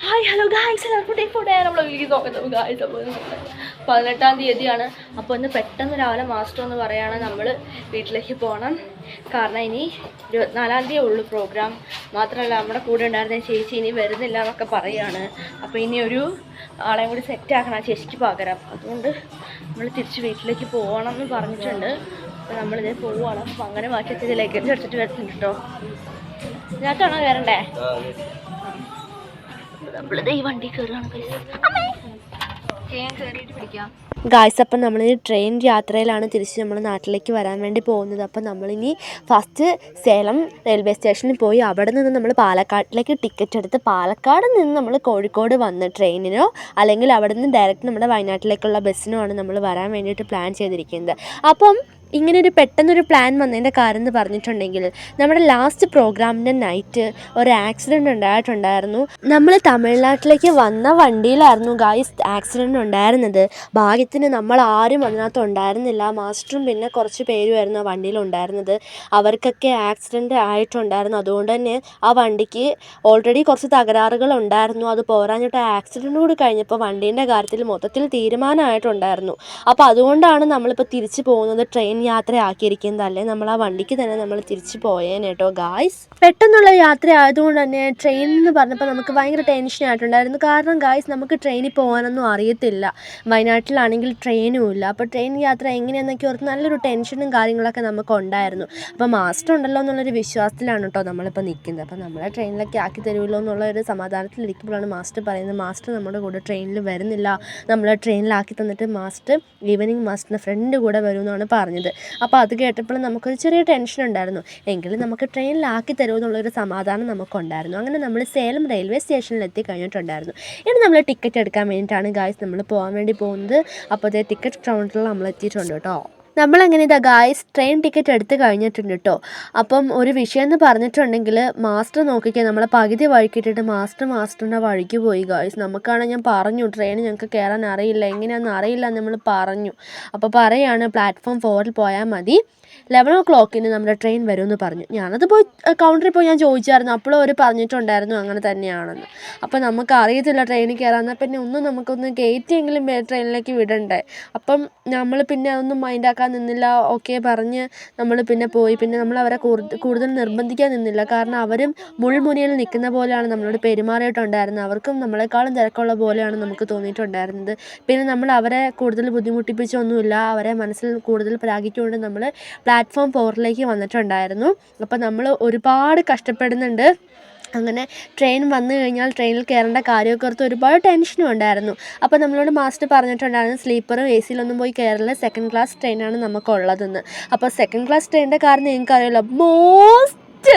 Hi hello guys എല്ലാവർക്കും take day നമ്മൾ വീട്ടിൽ നോക്കുന്നത് ഗായ്സ് അപ്പോൾ പതിനെട്ടാം തീയതിയാണ്. അപ്പോൾ ഇന്ന് പെട്ടെന്ന് രാവിലെ മാസ്റ്റർ എന്ന് പറയുകയാണ് നമ്മൾ വീട്ടിലേക്ക് പോകണം കാരണം ഇനി ഇരുപത്തിനാലാം തീയതി ഉള്ളു പ്രോഗ്രാം മാത്രമല്ല നമ്മുടെ കൂടെ ഉണ്ടായിരുന്ന ചേച്ചി ഇനി വരുന്നില്ല എന്നൊക്കെ പറയുകയാണ് അപ്പോൾ ഇനി ഒരു ആളെയും കൂടി സെറ്റ് ആക്കണം ആ ചേച്ചിക്ക് പകരം. അതുകൊണ്ട് നമ്മൾ തിരിച്ച് വീട്ടിലേക്ക് പോകണം എന്ന് പറഞ്ഞിട്ടുണ്ട്. അപ്പോൾ നമ്മളിതേ പോവുകയാണ് അപ്പോൾ അങ്ങനെ എത്തിയത് ലഗേജ് എടുത്തിട്ട് വരുന്നുണ്ട് കേട്ടോ ഇതിനകത്താണോ കയറണ്ടേ? നമ്മളിത് ഈ വണ്ടി കയറുകയാണ് ഗായ്സ് അപ്പം നമ്മൾ ട്രെയിൻ യാത്രയിലാണ് തിരിച്ച് നമ്മൾ നാട്ടിലേക്ക് വരാൻ വേണ്ടി പോകുന്നത്. അപ്പം നമ്മളിനി ഫസ്റ്റ് സേലം റെയിൽവേ സ്റ്റേഷനിൽ പോയി അവിടെ നിന്ന് നമ്മൾ പാലക്കാട്ടിലേക്ക് ടിക്കറ്റ് എടുത്ത് പാലക്കാട് നിന്ന് നമ്മൾ കോഴിക്കോട് വന്ന് ട്രെയിനിനോ അല്ലെങ്കിൽ അവിടെ നിന്ന് ഡയറക്റ്റ് നമ്മുടെ വയനാട്ടിലേക്കുള്ള ബസ്സിനോ ആണ് നമ്മൾ വരാൻ വേണ്ടിയിട്ട് പ്ലാൻ ചെയ്തിരിക്കുന്നത്. അപ്പം ഇങ്ങനെ ഒരു പെട്ടെന്നൊരു പ്ലാൻ വന്നതിന്റെ കാര്യം എന്ന് പറഞ്ഞിട്ടുണ്ടെങ്കിൽ നമ്മുടെ ലാസ്റ്റ് പ്രോഗ്രാമിന്റെ നൈറ്റ് ഒരു ആക്സിഡന്റ് ഉണ്ടായിട്ടുണ്ടായിരുന്നു. നമ്മൾ തമിഴ്നാട്ടിലേക്ക് വന്ന വണ്ടിയിലായിരുന്നു ഗായ്സ് ആക്സിഡന്റ് ഉണ്ടായിരുന്നത്. ഭാഗ്യത്തിന് നമ്മൾ ആരും അതിനകത്ത് ഉണ്ടായിരുന്നില്ല. മാസ്റ്ററും പിന്നെ കുറച്ച് പേരുമായിരുന്നു ആ വണ്ടിയിൽ ഉണ്ടായിരുന്നത്. അവർക്കൊക്കെ ആക്സിഡന്റ് ആയിട്ടുണ്ടായിരുന്നു. അതുകൊണ്ട് തന്നെ ആ വണ്ടിക്ക് ഓൾറെഡി കുറച്ച് തകരാറുകൾ ഉണ്ടായിരുന്നു. അത് പോരാഞ്ഞിട്ട് ആക്സിഡന്റ് കൂടി കഴിഞ്ഞപ്പോൾ വണ്ടീന്റെ കാര്യത്തിൽ മൊത്തത്തിൽ തീരുമാനമായിട്ടുണ്ടായിരുന്നു. അപ്പോൾ അതുകൊണ്ടാണ് നമ്മളിപ്പോൾ തിരിച്ചു പോകുന്നത് ട്രെയിൻ യാത്ര ആക്കിയിരിക്കുന്നത് അല്ലേ നമ്മൾ ആ വണ്ടിക്ക് തന്നെ നമ്മൾ തിരിച്ചു പോയേനെ കേട്ടോ ഗായ്സ് പെട്ടെന്നുള്ള യാത്ര ആയതുകൊണ്ട് തന്നെ ട്രെയിൻ എന്ന് പറഞ്ഞപ്പോൾ നമുക്ക് ഭയങ്കര ടെൻഷൻ ആയിട്ടുണ്ടായിരുന്നു. കാരണം ഗായ്സ് നമുക്ക് ട്രെയിനിൽ പോകാനൊന്നും അറിയത്തില്ല. വയനാട്ടിലാണെങ്കിൽ ട്രെയിനും ഇല്ല. അപ്പോൾ ട്രെയിൻ യാത്ര എങ്ങനെയാണെന്നൊക്കെ ഓർത്ത് നല്ലൊരു ടെൻഷനും കാര്യങ്ങളൊക്കെ നമുക്ക് ഉണ്ടായിരുന്നു. അപ്പോൾ മാസ്റ്റർ ഉണ്ടല്ലോ എന്നുള്ളൊരു വിശ്വാസത്തിലാണ് കേട്ടോ നമ്മളിപ്പോൾ നിൽക്കുന്നത്. അപ്പോൾ നമ്മളെ ട്രെയിനിലൊക്കെ ആക്കി തരുമല്ലോ എന്നുള്ള ഒരു സമാധാനത്തിലിരിക്കുമ്പോഴാണ് മാസ്റ്റർ പറയുന്നത്. മാസ്റ്റർ നമ്മുടെ കൂടെ ട്രെയിനിൽ വരുന്നില്ല. നമ്മളെ ട്രെയിനിലാക്കി തന്നിട്ട് മാസ്റ്റർ ഈവനിങ് മാസ്റ്ററിന്റെ ഫ്രണ്ട് കൂടെ വരുമെന്നാണ് പറഞ്ഞത്. അപ്പോൾ അത് കേട്ടപ്പോൾ നമുക്കൊരു ചെറിയ ടെൻഷൻ ഉണ്ടായിരുന്നു. എങ്കിലും നമുക്ക് ട്രെയിനിലാക്കി തരുമെന്നുള്ളൊരു സമാധാനം നമുക്കുണ്ടായിരുന്നു. അങ്ങനെ നമ്മൾ സേലം റെയിൽവേ സ്റ്റേഷനിൽ എത്തി കഴിഞ്ഞിട്ടുണ്ടായിരുന്നു. ഇനി നമ്മൾ ടിക്കറ്റ് എടുക്കാൻ വേണ്ടിയിട്ടാണ് ഗായ്സ് നമ്മൾ പോകാൻ വേണ്ടി പോകുന്നത്. അപ്പോൾ അതേ ടിക്കറ്റ് കൗണ്ടറിൽ നമ്മൾ എത്തിയിട്ടുണ്ട് കേട്ടോ. നമ്മളങ്ങനെ ഇതാ ഗായ്സ് ട്രെയിൻ ടിക്കറ്റ് എടുത്ത് കഴിഞ്ഞിട്ടുണ്ട് കേട്ടോ അപ്പം ഒരു വിഷയം എന്ന് പറഞ്ഞിട്ടുണ്ടെങ്കിൽ മാസ്റ്റർ നോക്കിക്കാൻ നമ്മളെ പകുതി വഴിക്കിട്ടിട്ട് മാസ്റ്റർ മാസ്റ്ററിന്റെ വഴിക്ക് പോയി ഗായ്സ് നമുക്കാണ് ഞാൻ പറഞ്ഞു ട്രെയിൻ ഞങ്ങൾക്ക് കയറാൻ അറിയില്ല എങ്ങനെയാണെന്ന് അറിയില്ല നമ്മൾ പറഞ്ഞു. അപ്പോൾ പറയാണ് പ്ലാറ്റ്ഫോം ഫോറിൽ പോയാൽ മതി. ലെവൻ ഓ ക്ലോക്കിന് നമ്മുടെ ട്രെയിൻ വരുമെന്ന് പറഞ്ഞു. ഞാനത് പോയി കൗണ്ടറിൽ പോയി ഞാൻ ചോദിച്ചായിരുന്നു. അപ്പോഴും അവർ പറഞ്ഞിട്ടുണ്ടായിരുന്നു അങ്ങനെ തന്നെയാണെന്ന്. അപ്പോൾ നമുക്ക് അറിയത്തില്ല ട്രെയിനിൽ കയറാമെന്നാൽ പിന്നെ ഒന്നും നമുക്കൊന്ന് കയറ്റിയെങ്കിലും ട്രെയിനിലേക്ക് വിടണ്ടേ. അപ്പം നമ്മൾ പിന്നെ അതൊന്നും മൈൻഡാക്കാൻ നിന്നില്ല. ഓക്കെ പറഞ്ഞ് നമ്മൾ പിന്നെ പോയി. പിന്നെ നമ്മൾ അവരെ കൂടുതൽ നിർബന്ധിക്കാൻ നിന്നില്ല. കാരണം അവരും മുൾമുനയിൽ നിൽക്കുന്ന പോലെയാണ് നമ്മളോട് പെരുമാറിയിട്ടുണ്ടായിരുന്നത്. അവർക്കും നമ്മളെക്കാളും തിരക്കുള്ള പോലെയാണ് നമുക്ക് തോന്നിയിട്ടുണ്ടായിരുന്നത്. പിന്നെ നമ്മൾ അവരെ കൂടുതൽ ബുദ്ധിമുട്ടിപ്പിച്ചൊന്നുമില്ല. അവരെ മനസ്സിൽ കൂടുതൽ പ്രാഗിച്ചുകൊണ്ട് നമ്മൾ പ്ലാറ്റ്ഫോം ഫോറിലേക്ക് വന്നിട്ടുണ്ടായിരുന്നു. അപ്പോൾ നമ്മൾ ഒരുപാട് കഷ്ടപ്പെടുന്നുണ്ട്. അങ്ങനെ ട്രെയിൻ വന്നു കഴിഞ്ഞാൽ ട്രെയിനിൽ കയറേണ്ട കാര്യമൊക്കെ ഓർത്ത് ഒരുപാട് ടെൻഷനും ഉണ്ടായിരുന്നു. അപ്പോൾ നമ്മളോട് മാസ്റ്റർ പറഞ്ഞിട്ടുണ്ടായിരുന്നു സ്ലീപ്പറും എ സിയിലൊന്നും പോയി കയറില്ല സെക്കൻഡ് ക്ലാസ് ട്രെയിനാണ് നമുക്കുള്ളതെന്ന്. അപ്പോൾ സെക്കൻഡ് ക്ലാസ് ട്രെയിനിന്റെ കാര്യം നിങ്ങൾക്കറിയാമല്ലോ most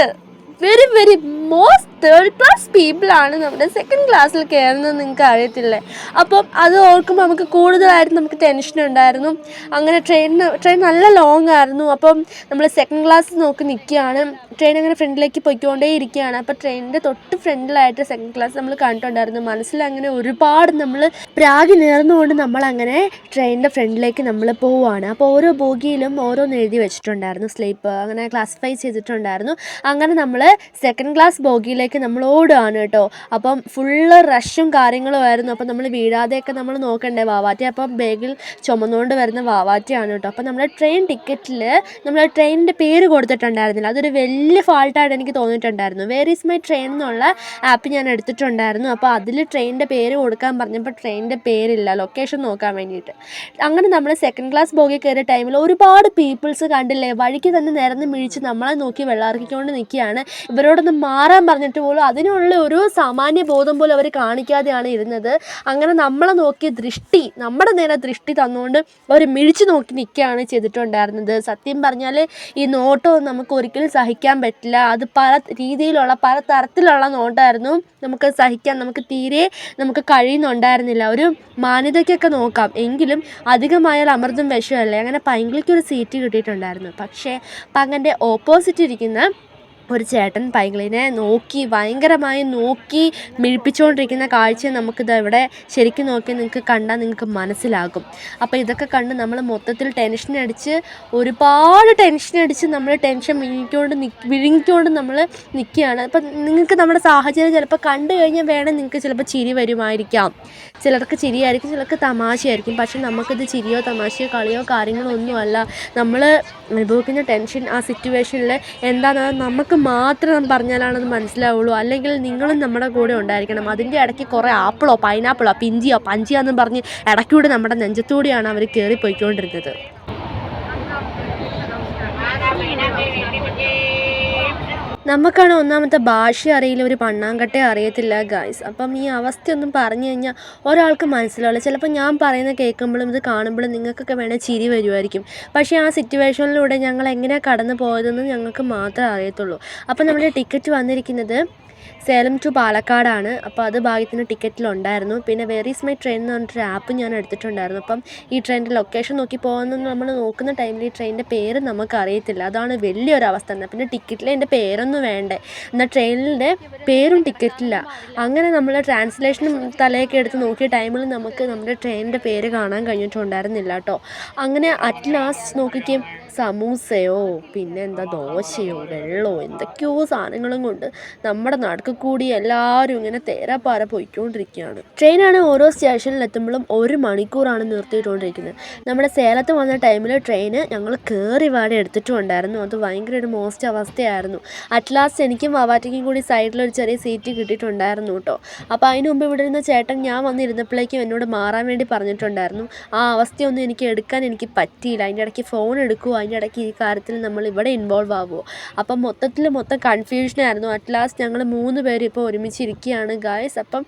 very very most third class പീപ്പിളാണ് നമ്മുടെ സെക്കൻഡ് ക്ലാസ്സിൽ കയറുന്നത് നിങ്ങൾക്ക് അറിയത്തില്ലേ? അപ്പം അത് ഓർക്കുമ്പോൾ നമുക്ക് കൂടുതലായിട്ട് നമുക്ക് ടെൻഷൻ ഉണ്ടായിരുന്നു. അങ്ങനെ ട്രെയിനിന് ട്രെയിൻ നല്ല ലോങ് ആയിരുന്നു. അപ്പം നമ്മൾ സെക്കൻഡ് ക്ലാസ് നോക്കി നിൽക്കുകയാണ്. ട്രെയിൻ അങ്ങനെ ഫ്രണ്ടിലേക്ക് പോയിക്കൊണ്ടേ ഇരിക്കുകയാണ് അപ്പോൾ ട്രെയിനിന്റെ തൊട്ട് ഫ്രണ്ടിലായിട്ട് സെക്കൻഡ് ക്ലാസ് നമ്മൾ കണ്ടിട്ടുണ്ടായിരുന്നു. മനസ്സിൽ അങ്ങനെ ഒരുപാട് നമ്മൾ പ്രാഗി നേർന്നുകൊണ്ട് നമ്മളങ്ങനെ ട്രെയിനിന്റെ ഫ്രണ്ടിലേക്ക് നമ്മൾ പോവുകയാണ്. അപ്പോൾ ഓരോ ബോഗിയിലും ഓരോന്ന് എഴുതി വെച്ചിട്ടുണ്ടായിരുന്നു. സ്ലീപ്പ് അങ്ങനെ ക്ലാസിഫൈ ചെയ്തിട്ടുണ്ടായിരുന്നു. അങ്ങനെ നമ്മൾ സെക്കൻഡ് ക്ലാസ് ബോഗിയിലേക്ക് നമ്മൾ ഓടുകയാണ് കേട്ടോ. അപ്പം ഫുള്ള് റഷും കാര്യങ്ങളും ആയിരുന്നു. അപ്പം നമ്മൾ വീഴാതെയൊക്കെ നമ്മൾ നോക്കണ്ടേ വാവാറ്റി? അപ്പം ബാഗിൽ ചുമന്നുകൊണ്ട് വരുന്ന വാവാറ്റിയാണ് കേട്ടോ. അപ്പം നമ്മുടെ ട്രെയിൻ ടിക്കറ്റിൽ നമ്മൾ ട്രെയിനിന്റെ പേര് കൊടുത്തിട്ടുണ്ടായിരുന്നില്ല. അതൊരു വലിയ ഫാൾട്ടായിട്ട് എനിക്ക് തോന്നിയിട്ടുണ്ടായിരുന്നു. വേർ ഈസ് മൈ ട്രെയിൻ എന്നുള്ള ആപ്പ് ഞാൻ എടുത്തിട്ടുണ്ടായിരുന്നു. അപ്പോൾ അതിൽ ട്രെയിനിന്റെ പേര് കൊടുക്കാൻ പറഞ്ഞപ്പോൾ ട്രെയിനിന്റെ പേരില്ല. ലൊക്കേഷൻ നോക്കാൻ വേണ്ടിയിട്ട്. അങ്ങനെ നമ്മൾ സെക്കൻഡ് ക്ലാസ് ബോഗിൽ കയറിയ ടൈമിൽ ഒരുപാട് പീപ്പിൾസ് കണ്ടില്ലേ? വഴിക്ക് തന്നെ നിരന്ന് മിഴിച്ച് നമ്മളെ നോക്കി വെള്ളാർക്കിക്കൊണ്ട് നിൽക്കുകയാണ്. ഇവരോടൊന്ന് മാറാൻ പറഞ്ഞിട്ട് പോലും അതിനുള്ള ഒരു സാമാന്യ ബോധം പോലും അവർ കാണിക്കാതെയാണ് ഇരുന്നത്. അങ്ങനെ നമ്മളെ നോക്കിയ ദൃഷ്ടി നമ്മുടെ നേരെ ദൃഷ്ടി തന്നുകൊണ്ട് അവർ മിഴിച്ചു നോക്കി നിൽക്കുകയാണ് ചെയ്തിട്ടുണ്ടായിരുന്നത്. സത്യം പറഞ്ഞാൽ ഈ നോട്ടം നമുക്ക് ഒരിക്കലും സഹിക്കാൻ പറ്റില്ല. അത് പല രീതിയിലുള്ള പല തരത്തിലുള്ള നോട്ടായിരുന്നു നമുക്ക് സഹിക്കാൻ നമുക്ക് തീരെ നമുക്ക് കഴിയുന്നുണ്ടായിരുന്നില്ല. ഒരു മാന്യതയ്ക്കൊക്കെ നോക്കാം. എങ്കിലും അധികമായാൽ അമൃതും വിഷമല്ലേ? അങ്ങനെ പൈങ്കിളിക്ക് ഒരു സീറ്റ് കിട്ടിയിട്ടുണ്ടായിരുന്നു. പക്ഷേ പങ്ങന്റെ ഓപ്പോസിറ്റ് ഇരിക്കുന്ന ഒരു ചേട്ടൻ പൈങ്കിളിനെ നോക്കി ഭയങ്കരമായി നോക്കി മിഴിപ്പിച്ചുകൊണ്ടിരിക്കുന്ന കാഴ്ച നമുക്കിത് ഇവിടെ ശരിക്കും നോക്കി നിങ്ങൾക്ക് കണ്ടാൽ നിങ്ങൾക്ക് മനസ്സിലാകും. അപ്പോൾ ഇതൊക്കെ കണ്ട് നമ്മൾ മൊത്തത്തിൽ ടെൻഷൻ അടിച്ച് ഒരുപാട് ടെൻഷൻ അടിച്ച് നമ്മൾ ടെൻഷൻ വിഴുങ്ങിക്കൊണ്ട് വിഴുങ്ങിക്കൊണ്ട് നമ്മൾ നിൽക്കുകയാണ്. അപ്പം നിങ്ങൾക്ക് നമ്മുടെ സാഹചര്യം ചിലപ്പോൾ കണ്ടു കഴിഞ്ഞാൽ വേണം നിങ്ങൾക്ക് ചിലപ്പോൾ ചിരി വരുമായിരിക്കാം. ചിലർക്ക് ചിരിയായിരിക്കും ചിലർക്ക് തമാശയായിരിക്കും. പക്ഷെ നമുക്കിത് ചിരിയോ തമാശയോ കളിയോ കാര്യങ്ങളോ ഒന്നുമല്ല. നമ്മൾ അനുഭവിക്കുന്ന ടെൻഷൻ ആ സിറ്റുവേഷനിൽ എന്താണെന്ന് നമുക്ക് മാത്രം പറഞ്ഞാലാണ് മനസ്സിലാവുള്ളൂ. അല്ലെങ്കിൽ നിങ്ങളും നമ്മുടെ കൂടെ ഉണ്ടായിരിക്കണം. അതിന്റെ ഇടയ്ക്ക് കുറേ ആപ്പിളോ പൈനാപ്പിളോ പിഞ്ചിയോ പഞ്ചിയോ എന്നും പറഞ്ഞ് ഇടയ്ക്കൂടെ നമ്മുടെ നെഞ്ചത്തൂടെയാണ് അവർ കയറി പോയിക്കൊണ്ടിരുന്നത് നമുക്കാണ് ഒന്നാമത്തെ ഭാഷ അറിയില്ല ഒരു പണ്ണാങ്കട്ടെ അറിയത്തില്ല ഗായ്സ് അപ്പം ഈ അവസ്ഥയൊന്നും പറഞ്ഞു കഴിഞ്ഞാൽ ഒരാൾക്ക് മനസ്സിലാവില്ല. ചിലപ്പോൾ ഞാൻ പറയുന്ന കേൾക്കുമ്പോഴും ഇത് കാണുമ്പോഴും നിങ്ങൾക്കൊക്കെ വേണേൽ ചിരി വരുമായിരിക്കും. പക്ഷേ ആ സിറ്റുവേഷനിലൂടെ ഞങ്ങൾ എങ്ങനെയാണ് കടന്നു പോയതെന്ന് ഞങ്ങൾക്ക് മാത്രമേ അറിയത്തുള്ളൂ. അപ്പം നമ്മുടെ ടിക്കറ്റ് വന്നിരിക്കുന്നത് സേലം ടു പാലക്കാടാണ്. അപ്പോൾ അത് ഭാഗ്യത്തിന് ടിക്കറ്റിലുണ്ടായിരുന്നു. പിന്നെ വെർ ഈസ് മൈ ട്രെയിൻ എന്ന് പറഞ്ഞിട്ടൊരു ആപ്പ് ഞാൻ എടുത്തിട്ടുണ്ടായിരുന്നു. അപ്പം ഈ ട്രെയിനിന്റെ ലൊക്കേഷൻ നോക്കി പോകുന്ന നമ്മൾ നോക്കുന്ന ടൈമിൽ ഈ ട്രെയിനിന്റെ പേര് നമുക്ക് അറിയത്തില്ല. അതാണ് വലിയൊരു അവസ്ഥ എന്നാൽ പിന്നെ ടിക്കറ്റിൽ എന്റെ പേരൊന്നും വേണ്ടേ. എന്നാൽ ട്രെയിനിന്റെ പേരും ടിക്കറ്റില്ല അങ്ങനെ നമ്മൾ ട്രാൻസ്ലേഷനും തലയൊക്കെ എടുത്ത് നോക്കിയ ടൈമിൽ നമുക്ക് നമ്മുടെ ട്രെയിനിന്റെ പേര് കാണാൻ കഴിഞ്ഞിട്ടുണ്ടായിരുന്നില്ല കേട്ടോ. അങ്ങനെ അറ്റ് ലാസ്റ്റ് നോക്കിക്കേ സമൂസയോ പിന്നെ എന്താ ദോശയോ വെള്ളമോ എന്തൊക്കെയോ സാധനങ്ങളും കൊണ്ട് നമ്മുടെ നടക്ക് കൂടി എല്ലാവരും ഇങ്ങനെ തേരാപ്പാര പോയിക്കൊണ്ടിരിക്കുകയാണ്. ട്രെയിനാണ് ഓരോ സ്റ്റേഷനിൽ എത്തുമ്പോഴും ഒരു മണിക്കൂറാണ് നിർത്തിയിട്ടുകൊണ്ടിരിക്കുന്നത് നമ്മുടെ സേലത്ത് വന്ന ടൈമിൽ ട്രെയിന് ഞങ്ങൾ കയറി വാടി എടുത്തിട്ടുണ്ടായിരുന്നു. അത് ഭയങ്കര ഒരു മോസ്റ്റ് അവസ്ഥയായിരുന്നു. അറ്റ്ലാസ്റ്റ് എനിക്കും വവാറ്റയ്ക്കും കൂടി സൈഡിൽ ഒരു ചെറിയ സീറ്റ് കിട്ടിയിട്ടുണ്ടായിരുന്നു കേട്ടോ അപ്പോൾ അതിന് മുമ്പ് ഇവിടെ ഇരുന്ന ചേട്ടൻ ഞാൻ വന്നിരുന്നപ്പോഴേക്കും എന്നോട് മാറാൻ വേണ്ടി പറഞ്ഞിട്ടുണ്ടായിരുന്നു. ആ അവസ്ഥയൊന്നും എനിക്ക് എടുക്കാൻ എനിക്ക് പറ്റിയില്ല. അതിന്റെ ഇടയ്ക്ക് ഫോൺ എടുക്കുമോ അതിന്റെ ഇടയ്ക്ക് ഈ കാര്യത്തിൽ നമ്മൾ ഇവിടെ ഇൻവോൾവ് ആവുമോ അപ്പം മൊത്തത്തിൽ മൊത്തം കൺഫ്യൂഷനായിരുന്നു അറ്റ് ലാസ്റ്റ് ഞങ്ങൾ മൂന്ന് പേര് ഇപ്പോൾ ഒരുമിച്ചിരിക്കുകയാണ് ഗായ്സ് അപ്പം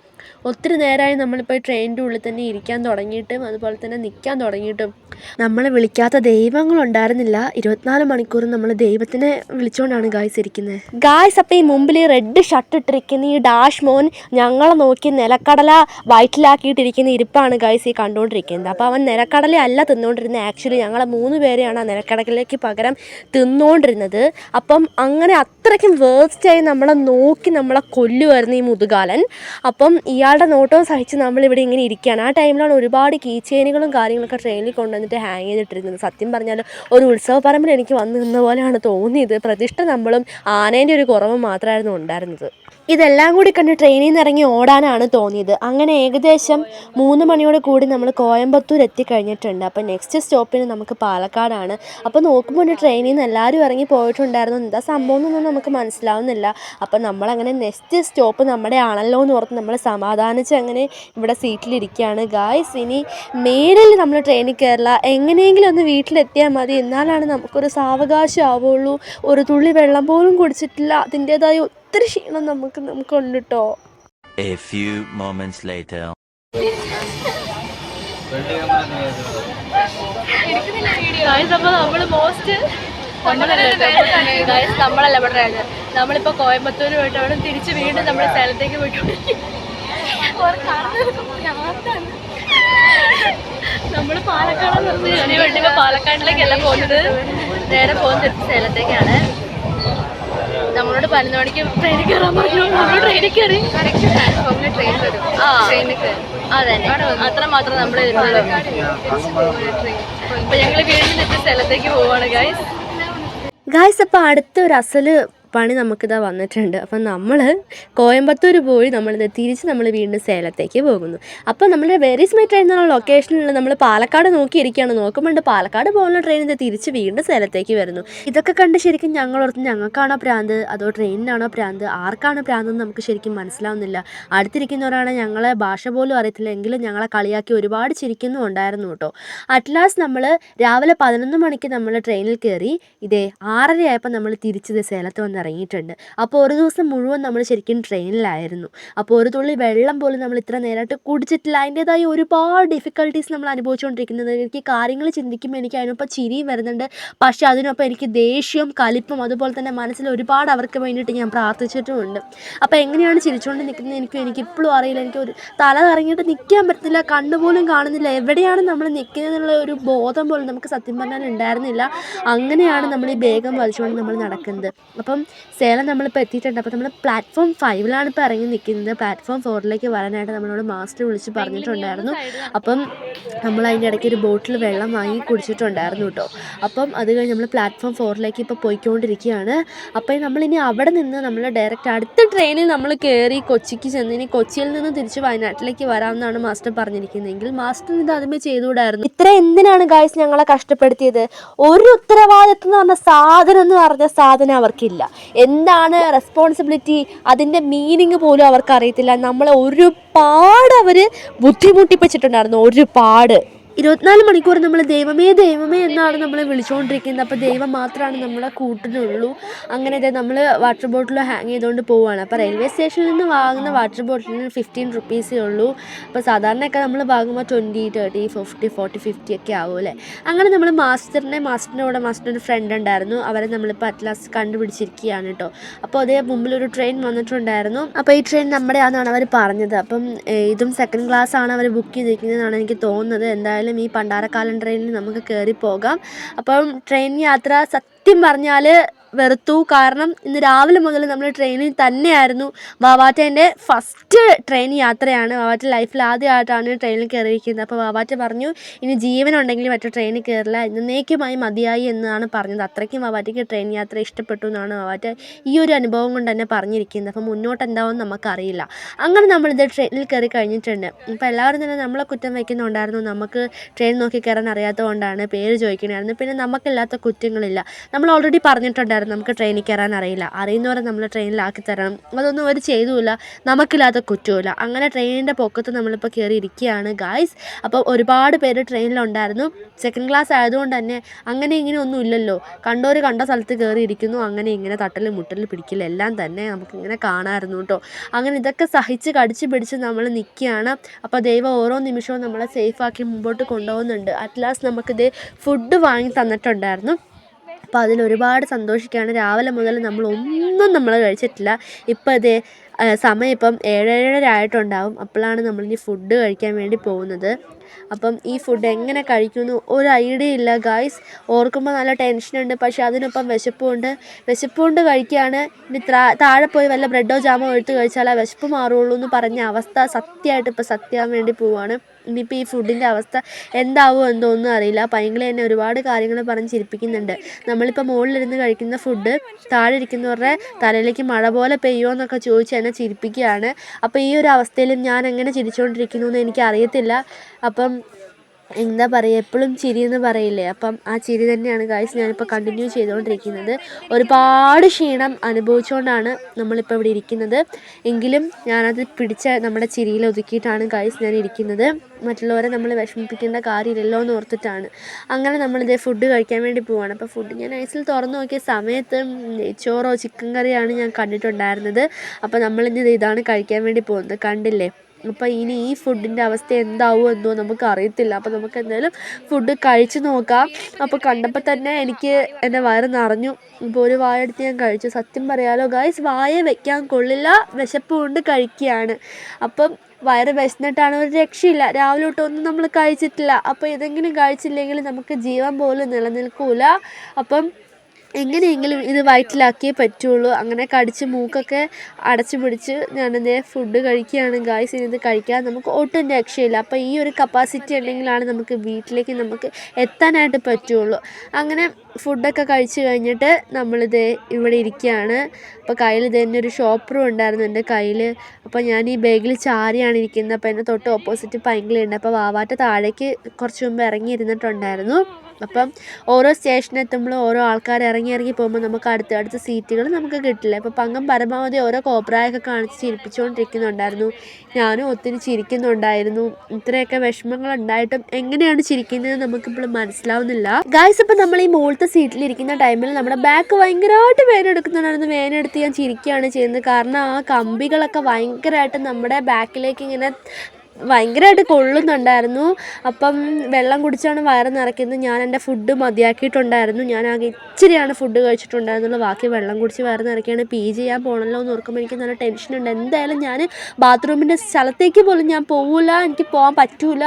ഒത്തിരി നേരമായി നമ്മളിപ്പോൾ ട്രെയിനിന്റെ ഉള്ളിൽ തന്നെ ഇരിക്കാൻ തുടങ്ങിയിട്ടും അതുപോലെ തന്നെ നിൽക്കാൻ തുടങ്ങിയിട്ടും നമ്മളെ വിളിക്കാത്ത ദൈവങ്ങളുണ്ടായിരുന്നില്ല. ഇരുപത്തിനാല് മണിക്കൂറും നമ്മൾ ദൈവത്തിനെ വിളിച്ചുകൊണ്ടാണ് ഗായ്സ് ഇരിക്കുന്നത്. ഗായ്സ് അപ്പോൾ ഈ മുമ്പിൽ റെഡ് ഷർട്ട് ഇട്ടിരിക്കുന്ന ഈ ഡാഷ് മോൻ ഞങ്ങളെ നോക്കി നിലക്കടല വയറ്റിലാക്കിയിട്ടിരിക്കുന്ന ഇരിപ്പാണ് ഗായ്സ് ഈ കണ്ടുകൊണ്ടിരിക്കുന്നത്. അപ്പോൾ അവൻ നിലക്കടല അല്ല തിന്നുകൊണ്ടിരുന്നത്. ആക്ച്വലി ഞങ്ങളെ മൂന്ന് പേരെയാണ് ആ നിലക്കടലയ്ക്ക് പകരം തിന്നുകൊണ്ടിരുന്നത്. അപ്പം അങ്ങനെ അത്രയ്ക്കും വേസ്റ്റായി നമ്മളെ നോക്കി നമ്മളെ കൊല്ലുമായിരുന്നു ഈ മുതുകാലൻ. അപ്പം ഇയാളുടെ നോട്ടവും സഹിച്ച് നമ്മളിവിടെ ഇങ്ങനെ ഇരിക്കുകയാണ്. ആ ടൈമിലാണ് ഒരുപാട് കീ ചെയിനുകളും കാര്യങ്ങളൊക്കെ ട്രെയിനിൽ കൊണ്ടുവന്നിട്ട് ഹാങ് ചെയ്തിട്ടിരുന്നത്. സത്യം പറഞ്ഞാൽ ഒരു ഉത്സവ പറമ്പിൽ എനിക്ക് വന്നു നിന്ന പോലെയാണ് തോന്നിയത്. പ്രതിഷ്ഠ നമ്മളും ആനേന്റെ ഒരു കുറവ് മാത്രമായിരുന്നു ഉണ്ടായിരുന്നത്. ഇതെല്ലാം കൂടി കണ്ട് ട്രെയിനിൽ നിന്ന് ഇറങ്ങി ഓടാനാണ് തോന്നിയത്. അങ്ങനെ ഏകദേശം മൂന്ന് മണിയോട് കൂടി നമ്മൾ കോയമ്പത്തൂർ എത്തിക്കഴിഞ്ഞിട്ടുണ്ട്. അപ്പോൾ നെക്സ്റ്റ് സ്റ്റോപ്പിന് നമുക്ക് പാലക്കാടാണ്. അപ്പോൾ നോക്കുമ്പോൾ ട്രെയിനിൽ നിന്ന് എല്ലാവരും ഇറങ്ങി പോയിട്ടുണ്ടായിരുന്നു. എന്താ സംഭവം എന്നൊന്നും നമുക്ക് മനസ്സിലാവുന്നില്ല. അപ്പോൾ നമ്മളങ്ങനെ നെക്സ്റ്റ് സ്റ്റോപ്പ് നമ്മുടെ ആണല്ലോ എന്ന് ഓർത്ത് നമ്മൾ സമാധാനിച്ച് അങ്ങനെ ഇവിടെ സീറ്റിലിരിക്കുകയാണ് ഗായ്സ് ഇനി മേലിൽ നമ്മൾ ട്രെയിനിൽ കയറില്ല എങ്ങനെയെങ്കിലും ഒന്ന് വീട്ടിലെത്തിയാൽ മതി. എന്നാലാണ് നമുക്കൊരു സാവകാശം ആവുള്ളൂ. ഒരു തുള്ളി വെള്ളം പോലും കുടിച്ചിട്ടില്ല. അതിന്റേതായ ഒത്തിരി ക്ഷീണം നമുക്ക് കേട്ടോ later. ഗായ്സ് അപ്പോൾ നമ്മൾ മോസ്റ്റ് നമ്മളല്ല ഇവിടെ നമ്മളിപ്പോൾ കോയമ്പത്തൂർ പോയിട്ട് അവിടെ തിരിച്ച് വീണ്ടും നമ്മുടെ സ്ഥലത്തേക്ക് പോയിക്കൊണ്ടിരിക്കും നമ്മൾ പാലക്കാട് പാലക്കാട്ടിലേക്കല്ല പോകുന്നത്. നേരെ പോകുന്ന സ്ഥലത്തേക്കാണ്. നമ്മളോട് പതിനൊന്ന് മണിക്ക് ട്രെയിനിൽ കയറാൻ പറഞ്ഞു. നമ്മൾ ട്രെയിനിൽ കയറി. ട്രെയിൻ വരും. ആ. അതെ അത്ര മാത്രം നമ്മൾ അപ്പൊ ഞങ്ങൾ വീണ്ടും തെറ്റ സ്ഥലത്തേക്ക് പോവാണ് ഗായ്സ് ഗായ്സ് അപ്പോൾ അടുത്തൊരു അസൽ പണി നമുക്കിതാ വന്നിട്ടുണ്ട്. അപ്പം നമ്മൾ കോയമ്പത്തൂർ പോയി നമ്മളിത് തിരിച്ച് നമ്മൾ വീണ്ടും സേലത്തേക്ക് പോകുന്നു. അപ്പോൾ നമ്മുടെ വെരീസ് മൈ ട്രെയിൻ എന്നുള്ള ലൊക്കേഷനിൽ നമ്മൾ പാലക്കാട് നോക്കിയിരിക്കുകയാണ്. നോക്കുമ്പോൾ പാലക്കാട് പോകുന്ന ട്രെയിൻ ഇത് തിരിച്ച് വീണ്ടും സേലത്തേക്ക് വരുന്നു. ഇതൊക്കെ കണ്ട് ശരിക്കും ഞങ്ങൾ ഓർത്ത് ഞങ്ങൾക്കാണോ പ്രാന്ത്? അതോ ട്രെയിനിനാണോ പ്രാന്ത്? ആർക്കാണ് പ്രാന്ത് എന്ന് നമുക്ക് ശരിക്കും മനസ്സിലാവുന്നില്ല. അടുത്തിരിക്കുന്നവരാണ് ഞങ്ങളെ ഭാഷ പോലും അറിയത്തില്ല. എങ്കിലും ഞങ്ങളെ കളിയാക്കി ഒരുപാട് ചിരിക്കുന്നു ഉണ്ടായിരുന്നു കേട്ടോ. അറ്റ്ലാസ്റ്റ് നമ്മൾ രാവിലെ പതിനൊന്ന് മണിക്ക് നമ്മൾ ട്രെയിനിൽ കയറി ഇതേ ആറരയായപ്പോൾ നമ്മൾ തിരിച്ചത് സേലത്ത് വന്ന് ഇറങ്ങിയിട്ടുണ്ട്. അപ്പോൾ ഒരു ദിവസം മുഴുവൻ നമ്മൾ ശരിക്കും ട്രെയിനിലായിരുന്നു. അപ്പോൾ ഒരു തുള്ളി വെള്ളം പോലും നമ്മൾ ഇത്ര നേരമായിട്ട് കുടിച്ചിട്ടില്ല. അതിന്റേതായ ഒരുപാട് ഡിഫിക്കൽട്ടീസ് നമ്മൾ അനുഭവിച്ചുകൊണ്ടിരിക്കുന്നത്. എനിക്ക് കാര്യങ്ങൾ ചിന്തിക്കുമ്പോൾ എനിക്ക് അതിനൊപ്പം ചിരിയും വരുന്നുണ്ട്. പക്ഷേ അതിനൊപ്പം എനിക്ക് ദേഷ്യവും കലിപ്പും അതുപോലെ തന്നെ മനസ്സിൽ ഒരുപാട് അവർക്ക് വേണ്ടിയിട്ട് ഞാൻ പ്രാർത്ഥിച്ചിട്ടുമുണ്ട്. അപ്പോൾ എങ്ങനെയാണ് ചിരിച്ചുകൊണ്ട് നിൽക്കുന്നത് എനിക്ക് എനിക്കിപ്പോഴും അറിയില്ല. എനിക്ക് ഒരു തല കറങ്ങിയിട്ട് നിൽക്കാൻ പറ്റുന്നില്ല കണ്ണുപോലും കാണുന്നില്ല. എവിടെയാണ് നമ്മൾ നിൽക്കുന്നതെന്നുള്ള ഒരു ബോധം പോലും നമുക്ക് സത്യം പറഞ്ഞാൽ ഉണ്ടായിരുന്നില്ല. അങ്ങനെയാണ് നമ്മൾ ഈ ബേഗം വലിച്ചുകൊണ്ട് നമ്മൾ നടക്കുന്നത്. അപ്പം സേലം നമ്മളിപ്പോൾ എത്തിയിട്ടുണ്ട്. അപ്പോൾ നമ്മൾ പ്ലാറ്റ്ഫോം ഫൈവിലാണ് ഇപ്പോൾ ഇറങ്ങി നിൽക്കുന്നത് പ്ലാറ്റ്ഫോം ഫോറിലേക്ക് വരാനായിട്ട് നമ്മളോട് മാസ്റ്റർ വിളിച്ച് പറഞ്ഞിട്ടുണ്ടായിരുന്നു. അപ്പം നമ്മൾ അതിന്റെ ഇടയ്ക്ക് ഒരു ബോട്ടിൽ വെള്ളം വാങ്ങി കുടിച്ചിട്ടുണ്ടായിരുന്നു കേട്ടോ അപ്പം അത് കഴിഞ്ഞ് നമ്മൾ പ്ലാറ്റ്ഫോം ഫോറിലേക്ക് ഇപ്പോൾ പോയിക്കൊണ്ടിരിക്കുകയാണ്. അപ്പോൾ നമ്മളിനി അവിടെ നിന്ന് നമ്മൾ ഡയറക്റ്റ് അടുത്ത ട്രെയിനിൽ നമ്മൾ കയറി കൊച്ചിക്ക് ചെന്ന് ഇനി കൊച്ചിയിൽ നിന്ന് തിരിച്ച് വയനാട്ടിലേക്ക് വരാമെന്നാണ് മാസ്റ്റർ പറഞ്ഞിരിക്കുന്നതെങ്കിൽ മാസ്റ്റർ ഇത് ആദ്യമേ ചെയ്തുകൂടായിരുന്നു. ഇത്ര എന്തിനാണ് ഗായ്സ് ഞങ്ങളെ കഷ്ടപ്പെടുത്തിയത്? ഒരു ഉത്തരവാദിത്വം എന്ന് പറഞ്ഞ സാധനം എന്ന് പറഞ്ഞ സാധനം അവർക്കില്ല. എന്താണ് റെസ്പോൺസിബിലിറ്റി അതിന്റെ മീനിങ് പോലും അവർക്ക് അറിയത്തില്ല. നമ്മളെ ഒരുപാട് അവർ ബുദ്ധിമുട്ടിപ്പിച്ചിട്ടുണ്ടായിരുന്നു. ഒരുപാട്. ഇരുപത്തിനാല് മണിക്കൂർ നമ്മൾ ദൈവമേ ദൈവമേ എന്നാണ് നമ്മൾ വിളിച്ചുകൊണ്ടിരിക്കുന്നത് അപ്പോൾ ദൈവം മാത്രമാണ് നമ്മളെ കൂട്ടിനുള്ളൂ. അങ്ങനെ ഇതേ നമ്മൾ വാട്ടർ ബോട്ടിൽ ഹാങ് ചെയ്തുകൊണ്ട് പോവുകയാണ് അപ്പോൾ റെയിൽവേ സ്റ്റേഷനിൽ നിന്ന് വാങ്ങുന്ന വാട്ടർ ബോട്ടിലിന് ഫിഫ്റ്റീൻ റുപ്പീസേ ഉള്ളൂ. അപ്പോൾ സാധാരണയൊക്കെ നമ്മൾ വാങ്ങുമ്പോൾ twenty thirty fifty forty fifty ഒക്കെ ആവും അല്ലേ? അങ്ങനെ നമ്മൾ മാസ്റ്ററിനെ മാസ്റ്ററിന്റെ കൂടെ മാസ്റ്ററിന്റെ ഫ്രണ്ട് ഉണ്ടായിരുന്നു. അവരെ നമ്മളിപ്പോൾ അറ്റ്ലാസ് കണ്ടുപിടിച്ചിരിക്കുകയാണ് കേട്ടോ അപ്പോൾ അതേ മുമ്പിലൊരു ട്രെയിൻ വന്നിട്ടുണ്ടായിരുന്നു. അപ്പോൾ ഈ ട്രെയിൻ നമ്മുടെ ആണെന്നാണ് അവർ പറഞ്ഞത്. അപ്പം ഇതും സെക്കൻഡ് ക്ലാസ് ആണ് അവർ ബുക്ക് ചെയ്തിരിക്കുന്നതെന്നാണ് എനിക്ക് തോന്നുന്നത്. എന്തായാലും ഈ പണ്ടാരക്കാലൻ ട്രെയിനിൽ നമുക്ക് കയറി പോകാം അപ്പം ട്രെയിൻ യാത്ര സത്യം പറഞ്ഞാൽ വെറുത്തു. കാരണം ഇന്ന് രാവിലെ മുതൽ നമ്മൾ ട്രെയിനിൽ തന്നെയായിരുന്നു. വാവാറ്റേന്റെ ഫസ്റ്റ് ട്രെയിൻ യാത്രയാണ്. വാവാറ്റ ലൈഫിൽ ആദ്യമായിട്ടാണ് ട്രെയിനിൽ കയറിയിരിക്കുന്നത്. അപ്പോൾ വാവാറ്റ പറഞ്ഞു ഇനി ജീവനുണ്ടെങ്കിൽ മറ്റു ട്രെയിനിൽ കയറില്ല. എന്നേക്കുമായി മതിയായി എന്നാണ് പറഞ്ഞത്. അത്രയ്ക്കും വാവാറ്റയ്ക്ക് ട്രെയിൻ യാത്ര ഇഷ്ടപ്പെട്ടു എന്നാണ് വാവാറ്റ ഈ ഒരു അനുഭവം കൊണ്ട് തന്നെ പറഞ്ഞിരിക്കുന്നത്. അപ്പോൾ മുന്നോട്ട് എന്താവും നമുക്കറിയില്ല. അങ്ങനെ നമ്മളിത് ട്രെയിനിൽ കയറി കഴിഞ്ഞിട്ടുണ്ട്. അപ്പോൾ എല്ലാവരും തന്നെ നമ്മളെ കുറ്റം വയ്ക്കുന്നുണ്ടായിരുന്നു. നമുക്ക് ട്രെയിൻ നോക്കി കയറാൻ അറിയാത്തതുകൊണ്ടാണ് പേര് ചോദിക്കണമായിരുന്നു പിന്നെ നമുക്കില്ലാത്ത കുറ്റങ്ങളില്ല. നമ്മൾ ഓൾറെഡി പറഞ്ഞിട്ടുണ്ടായിരുന്നു. നമുക്ക് ട്രെയിനിൽ കയറാൻ അറിയില്ല. അറിയുന്നവരെ നമ്മൾ ട്രെയിനിലാക്കി തരണം. അതൊന്നും അവർ ചെയ്തുമില്ല നമുക്കില്ലാത്ത കുറ്റവുമില്ല. അങ്ങനെ ട്രെയിനിന്റെ പൊക്കത്ത് നമ്മളിപ്പോൾ കയറി ഇരിക്കുകയാണ് ഗായ്സ് അപ്പോൾ ഒരുപാട് പേര് ട്രെയിനിലുണ്ടായിരുന്നു സെക്കൻഡ് ക്ലാസ് ആയതുകൊണ്ട് തന്നെ അങ്ങനെ ഇങ്ങനെ ഒന്നും ഇല്ലല്ലോ. കണ്ടവർ കണ്ട സ്ഥലത്ത് കയറി ഇരിക്കുന്നു അങ്ങനെ ഇങ്ങനെ തട്ടൽ മുട്ടൽ പിടിക്കില്ല എല്ലാം തന്നെ നമുക്കിങ്ങനെ കാണാമായിരുന്നു കേട്ടോ. അങ്ങനെ ഇതൊക്കെ സഹിച്ച് കടിച്ച് പിടിച്ച് നമ്മൾ നിൽക്കുകയാണ്. അപ്പോൾ ദൈവം ഓരോ നിമിഷവും നമ്മളെ സേഫാക്കി മുമ്പോട്ട് കൊണ്ടുപോകുന്നുണ്ട്. അറ്റ് ലാസ്റ്റ് നമുക്കിത് ഫുഡ് വാങ്ങി തന്നിട്ടുണ്ടായിരുന്നു. അപ്പോൾ അതിലൊരുപാട് സന്തോഷിക്കുകയാണ്. രാവിലെ മുതൽ നമ്മൾ ഒന്നും നമ്മൾ കഴിച്ചിട്ടില്ല. ഇപ്പം അതേ സമയം ഇപ്പം ഏഴേഴര ആയിട്ടുണ്ടാവും അപ്പോഴാണ് നമ്മളിനി ഫുഡ് കഴിക്കാൻ വേണ്ടി പോകുന്നത്. അപ്പം ഈ ഫുഡ് എങ്ങനെ കഴിക്കുന്നു ഒരു ഐഡിയ ഇല്ല ഗായ്സ് ഓർക്കുമ്പോൾ നല്ല ടെൻഷനുണ്ട് പക്ഷേ അതിനൊപ്പം വിശപ്പുണ്ട് വിശപ്പുകൊണ്ട് കഴിക്കുകയാണ്. ഇനി താഴെ പോയി വല്ല ബ്രെഡോ ജാമോ എടുത്ത് കഴിച്ചാൽ ആ വിശപ്പ് മാറുള്ളൂ എന്ന് പറഞ്ഞ അവസ്ഥ സത്യമായിട്ട് ഇപ്പോൾ സത്യമാകാൻ വേണ്ടി പോവുകയാണ്. ഇനിയിപ്പോൾ ഈ ഫുഡിന്റെ അവസ്ഥ എന്താവുമോ എന്തോ ഒന്നും അറിയില്ല. പൈങ്കിളി തന്നെ ഒരുപാട് കാര്യങ്ങൾ പറഞ്ഞ് ചിരിപ്പിക്കുന്നുണ്ട്. നമ്മളിപ്പോൾ മുകളിലിരുന്ന് കഴിക്കുന്ന ഫുഡ് താഴെ ഇരിക്കുന്നവരുടെ തലയിലേക്ക് മഴ പോലെ പെയ്യുമോ എന്നൊക്കെ ചോദിച്ച് എന്നെ ചിരിപ്പിക്കുകയാണ്. അപ്പോൾ ഈ ഒരു അവസ്ഥയിലും ഞാൻ എങ്ങനെ ചിരിച്ചുകൊണ്ടിരിക്കുന്നു എന്ന് എനിക്ക് അറിയത്തില്ല അപ്പം എന്താ പറയുക എപ്പോഴും ചിരി എന്ന് പറയില്ലേ? അപ്പം ആ ചിരി തന്നെയാണ് ഗായ്സ് ഞാനിപ്പോൾ കണ്ടിന്യൂ ചെയ്തുകൊണ്ടിരിക്കുന്നത്. ഒരുപാട് ക്ഷീണം അനുഭവിച്ചുകൊണ്ടാണ് നമ്മളിപ്പോൾ ഇവിടെ ഇരിക്കുന്നത്. എങ്കിലും ഞാനത് പിടിച്ച നമ്മുടെ ചിരിയിൽ ഒതുക്കിയിട്ടാണ് ഗായ്സ് ഞാൻ ഇരിക്കുന്നത്. മറ്റുള്ളവരെ നമ്മൾ വിഷമിപ്പിക്കേണ്ട കാര്യമില്ലല്ലോ എന്ന് ഓർത്തിട്ടാണ്. അങ്ങനെ നമ്മളിതേ ഫുഡ് കഴിക്കാൻ വേണ്ടി പോവാണ്. അപ്പോൾ ഫുഡ് ഞാൻ ഐസിൽ തുറന്നു നോക്കിയ സമയത്ത് നെയ്ച്ചോറോ ചിക്കൻ കറിയാണ് ഞാൻ കണ്ടിട്ടുണ്ടായിരുന്നത്. അപ്പോൾ നമ്മളിനി ഇതാണ് കഴിക്കാൻ വേണ്ടി പോകുന്നത്. കണ്ടില്ലേ? അപ്പോൾ ഇനി ഈ ഫുഡിന്റെ അവസ്ഥ എന്താവും എന്തോ നമുക്ക് അറിയത്തില്ല അപ്പോൾ നമുക്ക് എന്തായാലും ഫുഡ് കഴിച്ച് നോക്കാം. അപ്പോൾ കണ്ടപ്പോൾ തന്നെ എനിക്ക് എന്റെ വയറ് നിറഞ്ഞു. ഇപ്പോൾ ഒരു വായ എടുത്ത് ഞാൻ കഴിച്ചു. സത്യം പറയാലോ ഗായ്സ് വായ വെക്കാൻ കൊള്ളില്ല. വിശപ്പ് കൊണ്ട് കഴിക്കുകയാണ്. അപ്പം വയറ് വിശന്നിട്ടാണ് ഒരു രക്ഷയില്ല. രാവിലെ തൊട്ടൊന്നും നമ്മൾ കഴിച്ചിട്ടില്ല. അപ്പോൾ ഇതെങ്കിലും കഴിച്ചില്ലെങ്കിൽ നമുക്ക് ജീവൻ പോലും നിലനിൽക്കൂല. അപ്പം എങ്ങനെയെങ്കിലും ഇത് വയറ്റിലാക്കിയേ പറ്റുള്ളൂ. അങ്ങനെ കടിച്ച് മൂക്കൊക്കെ അടച്ചു പിടിച്ച് ഞാനിത് ഫുഡ് കഴിക്കുകയാണ്. ഗായ്സ് ഇനി ഇത് കഴിക്കാൻ നമുക്ക് ഒട്ടും രക്ഷയില്ല. അപ്പോൾ ഈ ഒരു കപ്പാസിറ്റി ഉണ്ടെങ്കിലാണ് നമുക്ക് വീട്ടിലേക്ക് നമുക്ക് എത്താനായിട്ട് പറ്റുള്ളൂ. അങ്ങനെ ഫുഡൊക്കെ കഴിച്ച് കഴിഞ്ഞിട്ട് നമ്മളിത് ഇവിടെ ഇരിക്കുകയാണ്. അപ്പോൾ കയ്യിൽ തന്നെ ഒരു ഷോപ്പറും ഉണ്ടായിരുന്നു എന്റെ കയ്യിൽ അപ്പോൾ ഞാൻ ഈ ബാഗിൽ ചാരിയാണ് ഇരിക്കുന്നത്. അപ്പോൾ എന്റെ തൊട്ട് ഓപ്പോസിറ്റ് പൈങ്കിളുണ്ട് അപ്പോൾ വാവാറ്റ താഴേക്ക് കുറച്ച് മുമ്പ് ഇറങ്ങി ഇരുന്നിട്ടുണ്ടായിരുന്നു അപ്പം ഓരോ സ്റ്റേഷൻ എത്തുമ്പോഴും ഓരോ ആൾക്കാർ ഇറങ്ങി ഇറങ്ങി പോകുമ്പോൾ നമുക്ക് അടുത്ത അടുത്ത സീറ്റുകൾ നമുക്ക് കിട്ടില്ല. ഇപ്പം പങ്കം പരമാവധി ഓരോ കോപ്രായൊക്കെ കാണിച്ച് ചിരിപ്പിച്ചുകൊണ്ടിരിക്കുന്നുണ്ടായിരുന്നു. ഞാനും ഒത്തിരി ചിരിക്കുന്നുണ്ടായിരുന്നു. ഇത്രയൊക്കെ വിഷമങ്ങൾ ഉണ്ടായിട്ടും എങ്ങനെയാണ് ചിരിക്കുന്നത് നമുക്കിപ്പോൾ മനസ്സിലാവുന്നില്ല. ഗായ്സ് ഇപ്പം നമ്മൾ ഈ മുകളിലത്തെ സീറ്റിലിരിക്കുന്ന ടൈമിൽ നമ്മുടെ ബാക്ക് ഭയങ്കരമായിട്ട് വേനെടുക്കുന്നുണ്ടായിരുന്നു വേനെടുത്ത് ഞാൻ ചിരിക്കുകയാണ് ചെയ്യുന്നത്. കാരണം ആ കമ്പികളൊക്കെ ഭയങ്കരമായിട്ട് നമ്മുടെ ബാക്കിലേക്ക് ഇങ്ങനെ ഭയങ്കരമായിട്ട് കൊള്ളുന്നുണ്ടായിരുന്നു. അപ്പം വെള്ളം കുടിച്ചാണ് വയറ് നിറയ്ക്കുന്നത്. ഞാൻ എന്റെ ഫുഡ് മതിയാക്കിയിട്ടുണ്ടായിരുന്നു. ഞാൻ ആകെ ഇച്ചിരിയാണ് ഫുഡ് കഴിച്ചിട്ടുണ്ടായിരുന്നുള്ളൂ ബാക്കി വെള്ളം കുടിച്ച് വയറ് നിറയ്ക്കുകയാണ്. പി ചെയ്യാൻ പോകണമല്ലോ എന്ന് ഓർക്കുമ്പോൾ എനിക്ക് നല്ല ടെൻഷനുണ്ട് എന്തായാലും ഞാൻ ബാത്റൂമിന്റെ സ്ഥലത്തേക്ക് പോലും ഞാൻ പോവില്ല എനിക്ക് പോകാൻ പറ്റൂല.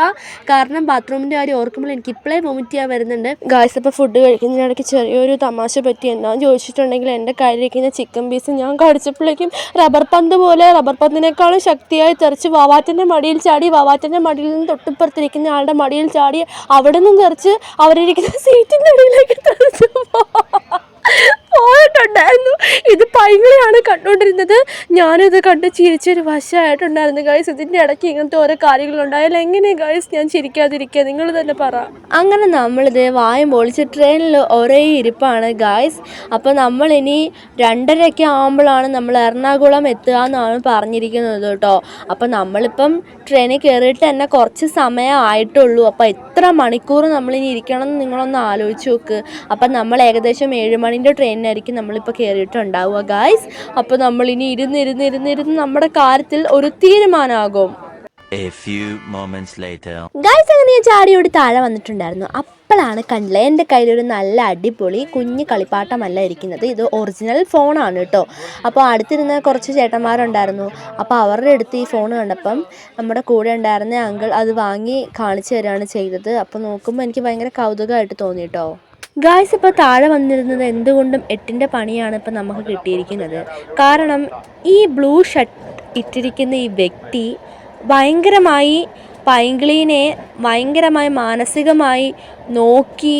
കാരണം ബാത്റൂമിന്റെ കാര്യം ഓർക്കുമ്പോൾ എനിക്ക് ഇപ്പോഴേ വൊമിറ്റ് ചെയ്യാൻ വരുന്നുണ്ട്. ഗായ്സ് അപ്പോൾ ഫുഡ് കഴിക്കുന്നതിനിടയ്ക്ക് ചെറിയൊരു തമാശ പറ്റി. എന്താണെന്ന് ചോദിച്ചിട്ടുണ്ടെങ്കിൽ എന്റെ കയ്യിലിരിക്കുന്ന ചിക്കൻ പീസ് ഞാൻ കടിച്ചപ്പോഴേക്കും റബ്ബർ പന്ത് പോലെ റബ്ബർ പന്തിനേക്കാളും ശക്തിയായി തെറിച്ച് വാവാറ്റിന്റെ മടിയിൽ ചാടി വാവാറ്റന്റെ മടിയിൽ നിന്ന് തൊട്ടിപ്പുറത്തിരിക്കുന്ന ആളുടെ മടിയിൽ ചാടി അവിടെ നിന്ന് തെറിച്ച് അവരിരിക്കുന്ന സീറ്റിന്റെ അടിയിലേക്ക് തെറിച്ച് പോയിട്ടുണ്ടായിരുന്നു. ഇത് പൈങ്കിളിയാണ് കണ്ടുകൊണ്ടിരുന്നത്. ഞാനിത് കണ്ട് ചിരിച്ചൊരു വശമായിട്ടുണ്ടായിരുന്നു. ഗൈസ് ഇതിന്റെ ഇടയ്ക്ക് ഇങ്ങനത്തെ ഓരോ കാര്യങ്ങളുണ്ടായാൽ എങ്ങനെ ഗൈസ് ഞാൻ ചിരിക്കാതിരിക്കുക. നിങ്ങൾ തന്നെ പറ. അങ്ങനെ നമ്മളിത് വായം പൊളിച്ച് ട്രെയിനിൽ ഒരേ ഇരിപ്പാണ് ഗൈസ് അപ്പോൾ നമ്മളിനി രണ്ടരയൊക്കെ ആകുമ്പോഴാണ് നമ്മൾ എറണാകുളം എത്തുക എന്നാണ് പറഞ്ഞിരിക്കുന്നത് കേട്ടോ. അപ്പോൾ നമ്മളിപ്പം ട്രെയിനിൽ കയറിയിട്ട് തന്നെ കുറച്ച് സമയമായിട്ടുള്ളൂ അപ്പോൾ എത്ര മണിക്കൂർ നമ്മളിനി ഇരിക്കണം എന്ന് നിങ്ങളൊന്ന് ആലോചിച്ച് നോക്ക്. അപ്പം നമ്മൾ ഏകദേശം ഏഴ് മണിന്റെ ട്രെയിനിനായിരിക്കും നമ്മളിപ്പോൾ കയറിയിട്ടുണ്ടാവുക ഗായ്സ് അപ്പോൾ നമ്മളിനി ഇരുന്ന് ഇരുന്ന് ഇരുന്ന് ഇരുന്ന് നമ്മുടെ കാര്യത്തിൽ ഒരു തീരുമാനമാകും. ഗായ്സ് അങ്ങനെ ഞാൻ ചാടിയോട് താഴെ വന്നിട്ടുണ്ടായിരുന്നു. അപ്പോഴാണ് കണ്ടില്ല എന്റെ കയ്യിലൊരു നല്ല അടിപൊളി കുഞ്ഞ് കളിപ്പാട്ടമല്ല ഇരിക്കുന്നത്. ഇത് ഒറിജിനൽ ഫോണാണ് കേട്ടോ. അപ്പോൾ അടുത്തിരുന്ന കുറച്ച് ചേട്ടന്മാരുണ്ടായിരുന്നു. അപ്പോൾ അവരുടെ അടുത്ത് ഈ ഫോൺ കണ്ടപ്പം നമ്മുടെ കൂടെ ഉണ്ടായിരുന്ന അങ്കിൾ അത് വാങ്ങി കാണിച്ചു തരികയാണ് ചെയ്തത്. അപ്പോൾ നോക്കുമ്പോൾ എനിക്ക് ഭയങ്കര കൗതുകമായിട്ട് തോന്നി കേട്ടോ. ഗായ്സ് ഇപ്പോൾ താഴെ വന്നിരുന്നത് എന്തുകൊണ്ടും എട്ടിന്റെ പണിയാണ് ഇപ്പോൾ നമുക്ക് കിട്ടിയിരിക്കുന്നത്. കാരണം ഈ ബ്ലൂ ഷർട്ട് ഇട്ടിരിക്കുന്ന ഈ വ്യക്തി ഭയങ്കരമായി പൈങ്കിളീനെ ഭയങ്കരമായി മാനസികമായി നോക്കി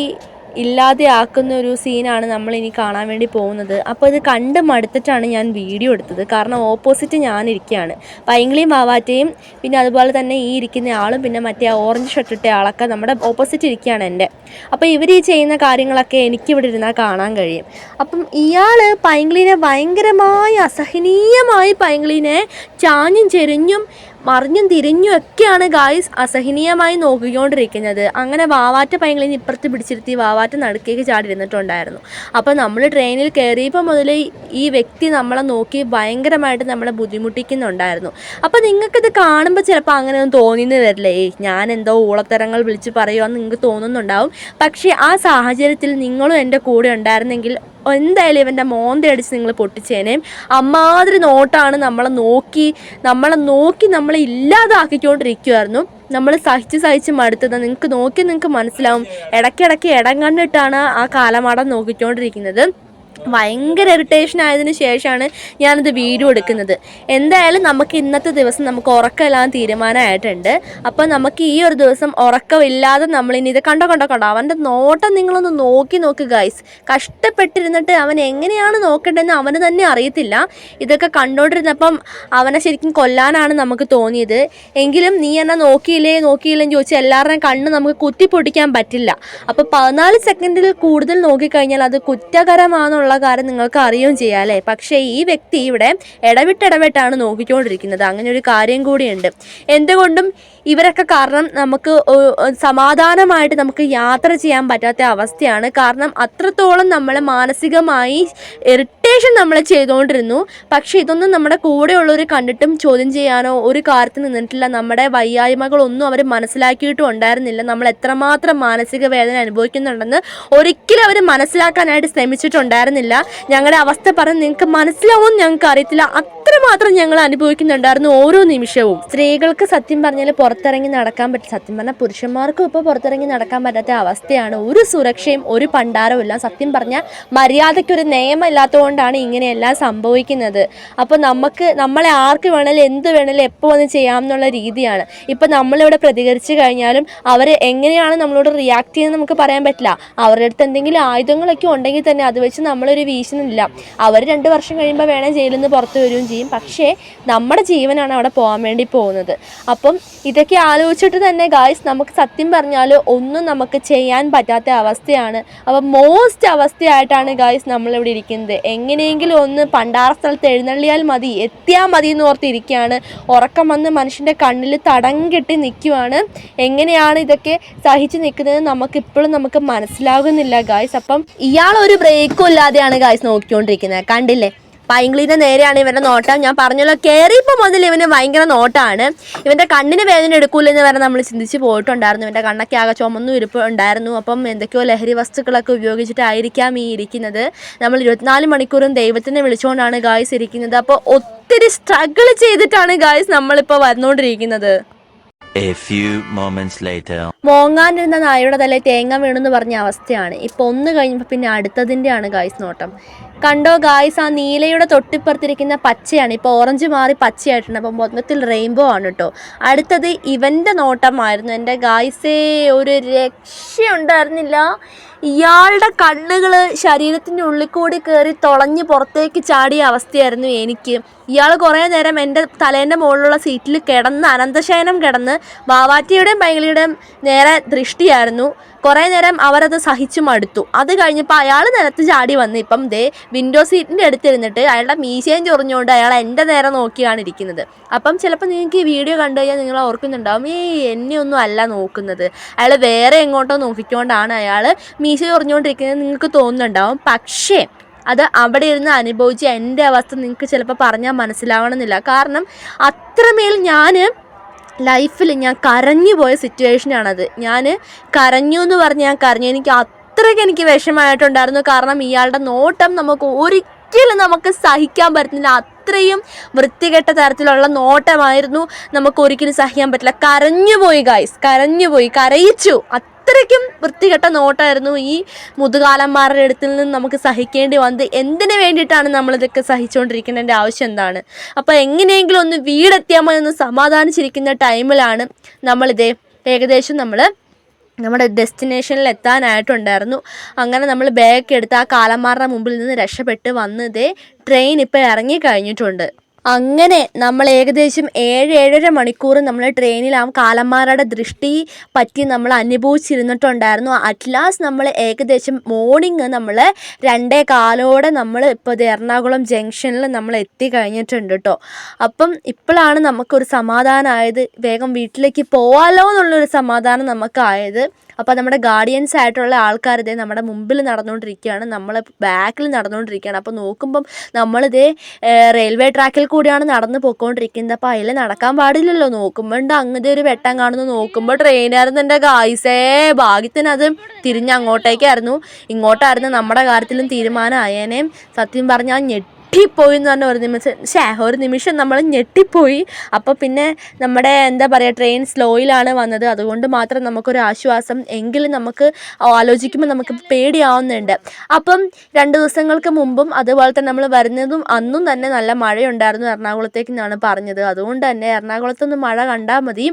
ഇല്ലാതെയാക്കുന്ന ഒരു സീനാണ് നമ്മൾ ഇനി കാണാൻ വേണ്ടി പോകുന്നത്. അപ്പോൾ ഇത് കണ്ട് മടുത്തിട്ടാണ് ഞാൻ വീഡിയോ എടുത്തത്. കാരണം ഓപ്പോസിറ്റ് ഞാനിരിക്കുകയാണ്. പൈങ്കിളിയും വാവാറ്റയും പിന്നെ അതുപോലെ തന്നെ ഈ ഇരിക്കുന്ന ആളും പിന്നെ മറ്റേ ഓറഞ്ച് ഷർട്ട് ഇട്ട ആളൊക്കെ നമ്മുടെ ഓപ്പോസിറ്റ് ഇരിക്കുകയാണ് എന്റെ. അപ്പോൾ ഇവർ ഈ ചെയ്യുന്ന കാര്യങ്ങളൊക്കെ എനിക്കിവിടെ ഇരുന്നാൽ കാണാൻ കഴിയും. അപ്പം ഇയാൾ പൈങ്കിളിനെ ഭയങ്കരമായി അസഹനീയമായി പൈങ്കിളിനെ ചാഞ്ഞും ചെരിഞ്ഞും മറിഞ്ഞും തിരിഞ്ഞും ഒക്കെയാണ് ഗായ്സ് അസഹനീയമായി നോക്കിക്കൊണ്ടിരിക്കുന്നത്. അങ്ങനെ വാവാറ്റ പൈങ്ങളിന് ഇപ്പുറത്ത് പിടിച്ചിരുത്തി വാവാറ്റ നടുക്കേക്ക് ചാടി ഇരുന്നിട്ടുണ്ടായിരുന്നു അപ്പോൾ നമ്മൾ ട്രെയിനിൽ കയറിയപ്പോൾ മുതൽ ഈ വ്യക്തി നമ്മളെ നോക്കി ഭയങ്കരമായിട്ട് നമ്മളെ ബുദ്ധിമുട്ടിക്കുന്നുണ്ടായിരുന്നു. അപ്പോൾ നിങ്ങൾക്കിത് കാണുമ്പോൾ ചിലപ്പോൾ അങ്ങനെ ഒന്നും തോന്നിയെന്ന് വരില്ലേ? ഞാൻ എന്തോ ഊളത്തരങ്ങൾ വിളിച്ച് പറയുമെന്ന് നിങ്ങൾക്ക് തോന്നുന്നുണ്ടാവും. പക്ഷേ ആ സാഹചര്യത്തിൽ നിങ്ങളും എന്റെ കൂടെ ഉണ്ടായിരുന്നെങ്കിൽ എന്തായാലും ഇവന്റെ മോന്ത അടിച്ച് നിങ്ങൾ പൊട്ടിച്ചേനേം. അമ്മാതിരി നോട്ടാണ് നമ്മളെ നോക്കി നമ്മളെ നോക്കി നമ്മളെ ഇല്ലാതാക്കിക്കൊണ്ടിരിക്കുമായിരുന്നു നമ്മൾ സഹിച്ച് സഹിച്ച് മടുത്തത് നിങ്ങൾക്ക് നോക്കി നിങ്ങൾക്ക് മനസ്സിലാവും. ഇടയ്ക്കിടയ്ക്ക് ഇടം കണ്ടിട്ടാണ് ആ കാലമാടം നോക്കിക്കൊണ്ടിരിക്കുന്നത്. ഭയങ്കര ഇറിറ്റേഷൻ ആയതിനു ശേഷമാണ് ഞാനിത് വീഡിയോ എടുക്കുന്നത്. എന്തായാലും നമുക്ക് ഇന്നത്തെ ദിവസം നമുക്ക് ഉറക്കമില്ലാൻ തീരുമാനമായിട്ടുണ്ട്. അപ്പം നമുക്ക് ഈ ഒരു ദിവസം ഉറക്കമില്ലാതെ നമ്മളിനി ഇത് കണ്ടോ കണ്ടോ കണ്ടോ? അവന്റെ നോട്ടം നിങ്ങളൊന്ന് നോക്കി നോക്ക് ഗൈസ് കഷ്ടപ്പെട്ടിരുന്നിട്ട് അവൻ എങ്ങനെയാണ് നോക്കേണ്ടതെന്ന് അവന് തന്നെ അറിയത്തില്ല. ഇതൊക്കെ കണ്ടോണ്ടിരുന്നപ്പം അവനെ ശരിക്കും കൊല്ലാനാണ് നമുക്ക് തോന്നിയത്. എങ്കിലും നീ എന്നെ നോക്കിയില്ലേ നോക്കിയില്ലെന്ന് ചോദിച്ചാൽ എല്ലാവരുടെയും കണ്ണ് നമുക്ക് കുത്തി പൊട്ടിക്കാൻ പറ്റില്ല. അപ്പോൾ പതിനാല് സെക്കൻഡിൽ കൂടുതൽ നോക്കിക്കഴിഞ്ഞാൽ അത് കുറ്റകരമാണെന്നുള്ള കാര്യം നിങ്ങൾക്ക് അറിയുകയും ചെയ്യാം അല്ലേ? പക്ഷേ ഈ വ്യക്തി ഇവിടെ ഇടവിട്ടിടവിട്ടാണ് നോക്കിക്കൊണ്ടിരിക്കുന്നത്. അങ്ങനെ ഒരു കാര്യം കൂടിയുണ്ട്. എന്തുകൊണ്ടും ഇവരൊക്കെ കാരണം നമുക്ക് സമാധാനമായിട്ട് നമുക്ക് യാത്ര ചെയ്യാൻ പറ്റാത്ത അവസ്ഥയാണ്. കാരണം അത്രത്തോളം നമ്മൾ മാനസികമായി ഇറിറ്റേഷൻ നമ്മൾ ചെയ്തുകൊണ്ടിരുന്നു. പക്ഷേ ഇതൊന്നും നമ്മുടെ കൂടെയുള്ളവർ കണ്ടിട്ടും ചോദ്യം ചെയ്യാനോ ഒരു കാര്യത്തിൽ നിന്നിട്ടില്ല. നമ്മുടെ വയ്യായ്മകളൊന്നും അവർ മനസ്സിലാക്കിയിട്ടും ഉണ്ടായിരുന്നില്ല. നമ്മൾ എത്രമാത്രം മാനസിക വേദന അനുഭവിക്കുന്നുണ്ടെന്ന് ഒരിക്കലും അവർ മനസ്സിലാക്കാനായിട്ട് ശ്രമിച്ചിട്ടുണ്ടായിരുന്നില്ല. ഞങ്ങളുടെ അവസ്ഥ പറഞ്ഞ് നിങ്ങൾക്ക് മനസ്സിലാവും ഞങ്ങൾക്ക് അറിയത്തില്ല. അത്രമാത്രം ഞങ്ങൾ അനുഭവിക്കുന്നുണ്ടായിരുന്നു ഓരോ നിമിഷവും. സ്ത്രീകൾക്ക് സത്യം പറഞ്ഞാൽ പുറത്തിറങ്ങി നടക്കാൻ പറ്റും സത്യം പറഞ്ഞാൽ പുരുഷന്മാർക്കും ഇപ്പോൾ പുറത്തിറങ്ങി നടക്കാൻ പറ്റാത്ത അവസ്ഥയാണ്. ഒരു സുരക്ഷയും ഒരു പണ്ടാരവും ഇല്ല. സത്യം പറഞ്ഞാൽ മര്യാദയ്ക്കൊരു നിയമം ഇല്ലാത്തതുകൊണ്ടാണ് ഇങ്ങനെയെല്ലാം സംഭവിക്കുന്നത്. അപ്പോൾ നമുക്ക് നമ്മളെ ആർക്ക് വേണേലും എന്ത് വേണേലും എപ്പോൾ വന്ന് ചെയ്യാം എന്നുള്ള രീതിയാണ്. ഇപ്പം നമ്മളിവിടെ പ്രതികരിച്ചു കഴിഞ്ഞാലും അവർ എങ്ങനെയാണ് നമ്മളോട് റിയാക്ട് ചെയ്യുന്നത് നമുക്ക് പറയാൻ പറ്റില്ല. അവരുടെ അടുത്ത് എന്തെങ്കിലും ആയുധങ്ങളൊക്കെ ഉണ്ടെങ്കിൽ തന്നെ അത് വെച്ച് നമ്മളൊരു വീശുന്നില്ല അവർ രണ്ട് വർഷം കഴിയുമ്പോൾ വേണേൽ ജയിലിൽ നിന്ന് പുറത്ത് വരികയും ചെയ്യും. പക്ഷേ നമ്മുടെ ജീവനാണ് അവിടെ പോകാൻ വേണ്ടി പോകുന്നത്. അപ്പം ഇതൊക്കെ ആലോചിച്ചിട്ട് തന്നെ ഗായ്സ് നമുക്ക് സത്യം പറഞ്ഞാൽ ഒന്നും നമുക്ക് ചെയ്യാൻ പറ്റാത്ത അവസ്ഥയാണ്. അപ്പം മോസ്റ്റ് അവസ്ഥയായിട്ടാണ് ഗായ്സ് നമ്മളിവിടെ ഇരിക്കുന്നത്. എങ്ങനെയെങ്കിലും ഒന്ന് പണ്ടാറ സ്ഥലത്ത് എഴുന്നള്ളിയാൽ മതി എത്തിയാൽ മതി എന്ന് ഓർത്തിരിക്കുകയാണ് ഉറക്കം വന്ന് മനുഷ്യന്റെ കണ്ണിൽ തടം കെട്ടി നിൽക്കുവാണ്. എങ്ങനെയാണ് ഇതൊക്കെ സഹിച്ച് നിൽക്കുന്നത്? നമുക്ക് ഇപ്പോഴും നമുക്ക് മനസ്സിലാകുന്നില്ല ഗായ്സ് അപ്പം ഇയാളൊരു ബ്രേക്കും ബ്രേക്കും ഇല്ലാതെയാണ് ഗായ്സ് നോക്കിക്കൊണ്ടിരിക്കുന്നത്. കണ്ടില്ലേ? പൈങ്കിളിന്റെ നേരെയാണ് ഇവരുടെ നോട്ടം. ഞാൻ പറഞ്ഞല്ലോ കയറിയപ്പോൾ മുതൽ ഇവന് ഭയങ്കര നോട്ടമാണ് ഇവന്റെ കണ്ണിന് വേദന എടുക്കൂലെന്ന് വരെ നമ്മൾ ചിന്തിച്ച് പോയിട്ടുണ്ടായിരുന്നു. ഇവന്റെ കണ്ണൊക്കെ ആകെ ചുമന്നും ഇരിപ്പ് ഉണ്ടായിരുന്നു. അപ്പം എന്തൊക്കെയോ ലഹരി വസ്തുക്കളൊക്കെ ഉപയോഗിച്ചിട്ടായിരിക്കാം ഈ ഇരിക്കുന്നത്. നമ്മൾ ഇരുപത്തിനാല് മണിക്കൂറും ദൈവത്തിനെ വിളിച്ചുകൊണ്ടാണ് ഗായ്സ് ഇരിക്കുന്നത്. അപ്പോൾ ഒത്തിരി സ്ട്രഗിൾ ചെയ്തിട്ടാണ് ഗായ്സ് നമ്മളിപ്പോൾ വന്നുകൊണ്ടിരിക്കുന്നത് A few moments later. മോങ്ങാനിരുന്ന നായയുടെ തലയിൽ തേങ്ങ വീണെന്ന് പറഞ്ഞ അവസ്ഥയാണ് ഇപ്പൊ ഒന്ന് കഴിഞ്ഞപ്പോൾ പിന്നെ അടുത്തതിന്റെയാണ് ഗായ്സ് നോട്ടം കണ്ടോ ഗായ്സ് ആ നീലയുടെ തൊട്ടിപ്പുറത്തിരിക്കുന്ന പച്ചയാണ്. ഇപ്പോൾ ഓറഞ്ച് മാറി പച്ചയായിട്ടുണ്ട്. അപ്പോൾ മൊത്തത്തിൽ റെയിൻബോ ആണ് കേട്ടോ അടുത്തത് ഇവന്റെ നോട്ടമായിരുന്നു. എന്റെ ഗായ്സേ ഒരു രക്ഷയുണ്ടായിരുന്നില്ല. ഇയാളുടെ കണ്ണുകൾ ശരീരത്തിന്റെ ഉള്ളിൽ കൂടി കയറി തുളഞ്ഞ് പുറത്തേക്ക് ചാടിയ അവസ്ഥയായിരുന്നു എനിക്ക്. ഇയാൾ കുറേ നേരം എന്റെ തലേന്റെ മുകളിലുള്ള സീറ്റിൽ കിടന്ന് അനന്തശയനം കിടന്ന് വാവാറ്റിയുടെയും പൈകളിയുടെയും നേരെ ദൃഷ്ടിയായിരുന്നു. കുറേ നേരം അവരത് സഹിച്ചു മടുത്തു. അത് കഴിഞ്ഞപ്പോൾ അയാൾ നിലത്ത് ചാടി വന്ന് ഇപ്പം ദേ വിൻഡോ സീറ്റിന്റെ അടുത്തിരുന്നിട്ട് അയാളുടെ മീശയും ചൊറിഞ്ഞുകൊണ്ട് അയാൾ എന്റെ നേരെ നോക്കിയാണ് ഇരിക്കുന്നത്. അപ്പം ചിലപ്പോൾ നിങ്ങൾക്ക് ഈ വീഡിയോ കണ്ടു കഴിഞ്ഞാൽ നിങ്ങൾ ഓർക്കുന്നുണ്ടാവും ഈ എന്നെ ഒന്നും അല്ല നോക്കുന്നത്. അയാൾ വേറെ എങ്ങോട്ടോ നോക്കിക്കൊണ്ടാണ് അയാൾ മീശ ചൊറിഞ്ഞുകൊണ്ടിരിക്കുന്നത് നിങ്ങൾക്ക് തോന്നുന്നുണ്ടാവും. പക്ഷേ അത് അവിടെ ഇരുന്ന് അനുഭവിച്ച എന്റെ അവസ്ഥ നിങ്ങൾക്ക് ചിലപ്പോൾ പറഞ്ഞാൽ മനസ്സിലാവണമെന്നില്ല. കാരണം അത്രമേൽ ഞാൻ ലൈഫിൽ ഞാൻ കരഞ്ഞു പോയ സിറ്റുവേഷനാണത് ഞാൻ കരഞ്ഞു എന്ന് പറഞ്ഞ് ഞാൻ കരഞ്ഞു. എനിക്ക് അത്രയ്ക്ക് എനിക്ക് വിഷമമായിട്ടുണ്ടായിരുന്നു. കാരണം ഇയാളുടെ നോട്ടം നമുക്ക് ഒരിക്കലും നമുക്ക് സഹിക്കാൻ പറ്റുന്നില്ല. അത്രയും വൃത്തികെട്ട തരത്തിലുള്ള നോട്ടമായിരുന്നു നമുക്ക് ഒരിക്കലും സഹിക്കാൻ പറ്റില്ല. കരഞ്ഞുപോയി ഗായ്സ് കരഞ്ഞുപോയി കരയിച്ചു. അത്രയ്ക്കും വൃത്തികെട്ട നോട്ടായിരുന്നു ഈ മുതുകാലന്മാരുടെ അടുത്തിൽ നിന്ന് നമുക്ക് സഹിക്കേണ്ടി വന്നത്. എന്തിനു വേണ്ടിയിട്ടാണ് നമ്മളിതൊക്കെ സഹിച്ചുകൊണ്ടിരിക്കുന്നതിന്റെ ആവശ്യം എന്താണ്? അപ്പോൾ എങ്ങനെയെങ്കിലും ഒന്ന് വീടെത്തിയാൽ മതി ഒന്ന് സമാധാനിച്ചിരിക്കുന്ന ടൈമിലാണ് നമ്മളിതേ ഏകദേശം നമ്മൾ നമ്മുടെ ഡെസ്റ്റിനേഷനിൽ എത്താനായിട്ടുണ്ടായിരുന്നു. അങ്ങനെ നമ്മൾ ബാഗ് എടുത്ത് ആ കാലന്മാരുടെ മുമ്പിൽ നിന്ന് രക്ഷപ്പെട്ട് വന്നതേ ട്രെയിൻ ഇപ്പോൾ ഇറങ്ങി കഴിഞ്ഞിട്ടുണ്ട്. അങ്ങനെ നമ്മൾ ഏകദേശം ഏഴ് ഏഴര മണിക്കൂർ നമ്മൾ ട്രെയിനിൽ ആ കാലന്മാരുടെ ദൃഷ്ടി പറ്റി നമ്മൾ അനുഭവിച്ചിരുന്നിട്ടുണ്ടായിരുന്നു. ലാസ്റ്റ് നമ്മൾ ഏകദേശം മോർണിംഗ് നമ്മൾ രണ്ടേ കാലോടെ നമ്മൾ ഇപ്പോൾ ഇത് എറണാകുളം ജംഗ്ഷനിൽ നമ്മൾ എത്തി കഴിഞ്ഞിട്ടുണ്ട് കേട്ടോ അപ്പം ഇപ്പോഴാണ് നമുക്കൊരു സമാധാനമായത് വേഗം വീട്ടിലേക്ക് പോവാലോ എന്നുള്ളൊരു സമാധാനം നമുക്കായത്. അപ്പോൾ നമ്മുടെ ഗാർഡിയൻസ് ആയിട്ടുള്ള ആൾക്കാർ ഇതേ നമ്മുടെ മുമ്പിൽ നടന്നുകൊണ്ടിരിക്കുകയാണ് നമ്മൾ ബാക്കിൽ നടന്നുകൊണ്ടിരിക്കുകയാണ് അപ്പോൾ നോക്കുമ്പം നമ്മളിതേ റെയിൽവേ ട്രാക്കിൽ കൂടിയാണ് നടന്ന് പോയിക്കൊണ്ടിരിക്കുന്നത് അപ്പോൾ അതിൽ നടക്കാൻ പാടില്ലല്ലോ നോക്കുമ്പോൾ അങ്ങനത്തെ ഒരു വെട്ടം കാണുന്നു നോക്കുമ്പോൾ ട്രെയിനായിരുന്നു എന്റെ ഗായ്സേ ഭാഗ്യത്തിനത് തിരിഞ്ഞ് അങ്ങോട്ടേക്കായിരുന്നു. ഇങ്ങോട്ടായിരുന്നു നമ്മുടെ കാര്യത്തിലും തീരുമാനമായേനേം. സത്യം പറഞ്ഞാൽ ഞെട്ടിപ്പോയി എന്ന് പറഞ്ഞ ഒരു നിമിഷം ശേ ഒരു നിമിഷം നമ്മൾ ഞെട്ടിപ്പോയി. അപ്പോൾ പിന്നെ നമ്മുടെ എന്താ പറയുക ട്രെയിൻ സ്ലോയിലാണ് വന്നത്. അതുകൊണ്ട് മാത്രം നമുക്കൊരു ആശ്വാസം എങ്കിലും നമുക്ക് ആലോചിക്കുമ്പോൾ നമുക്ക് പേടിയാവുന്നുണ്ട്. അപ്പം രണ്ട് ദിവസങ്ങൾക്ക് മുമ്പും അതുപോലെ തന്നെ നമ്മൾ വരുന്നതും അന്നും തന്നെ നല്ല മഴയുണ്ടായിരുന്നു എറണാകുളത്തേക്ക് എന്നാണ് പറഞ്ഞത്. അതുകൊണ്ട് തന്നെ എറണാകുളത്തൊന്ന് മഴ കണ്ടാൽ മതി.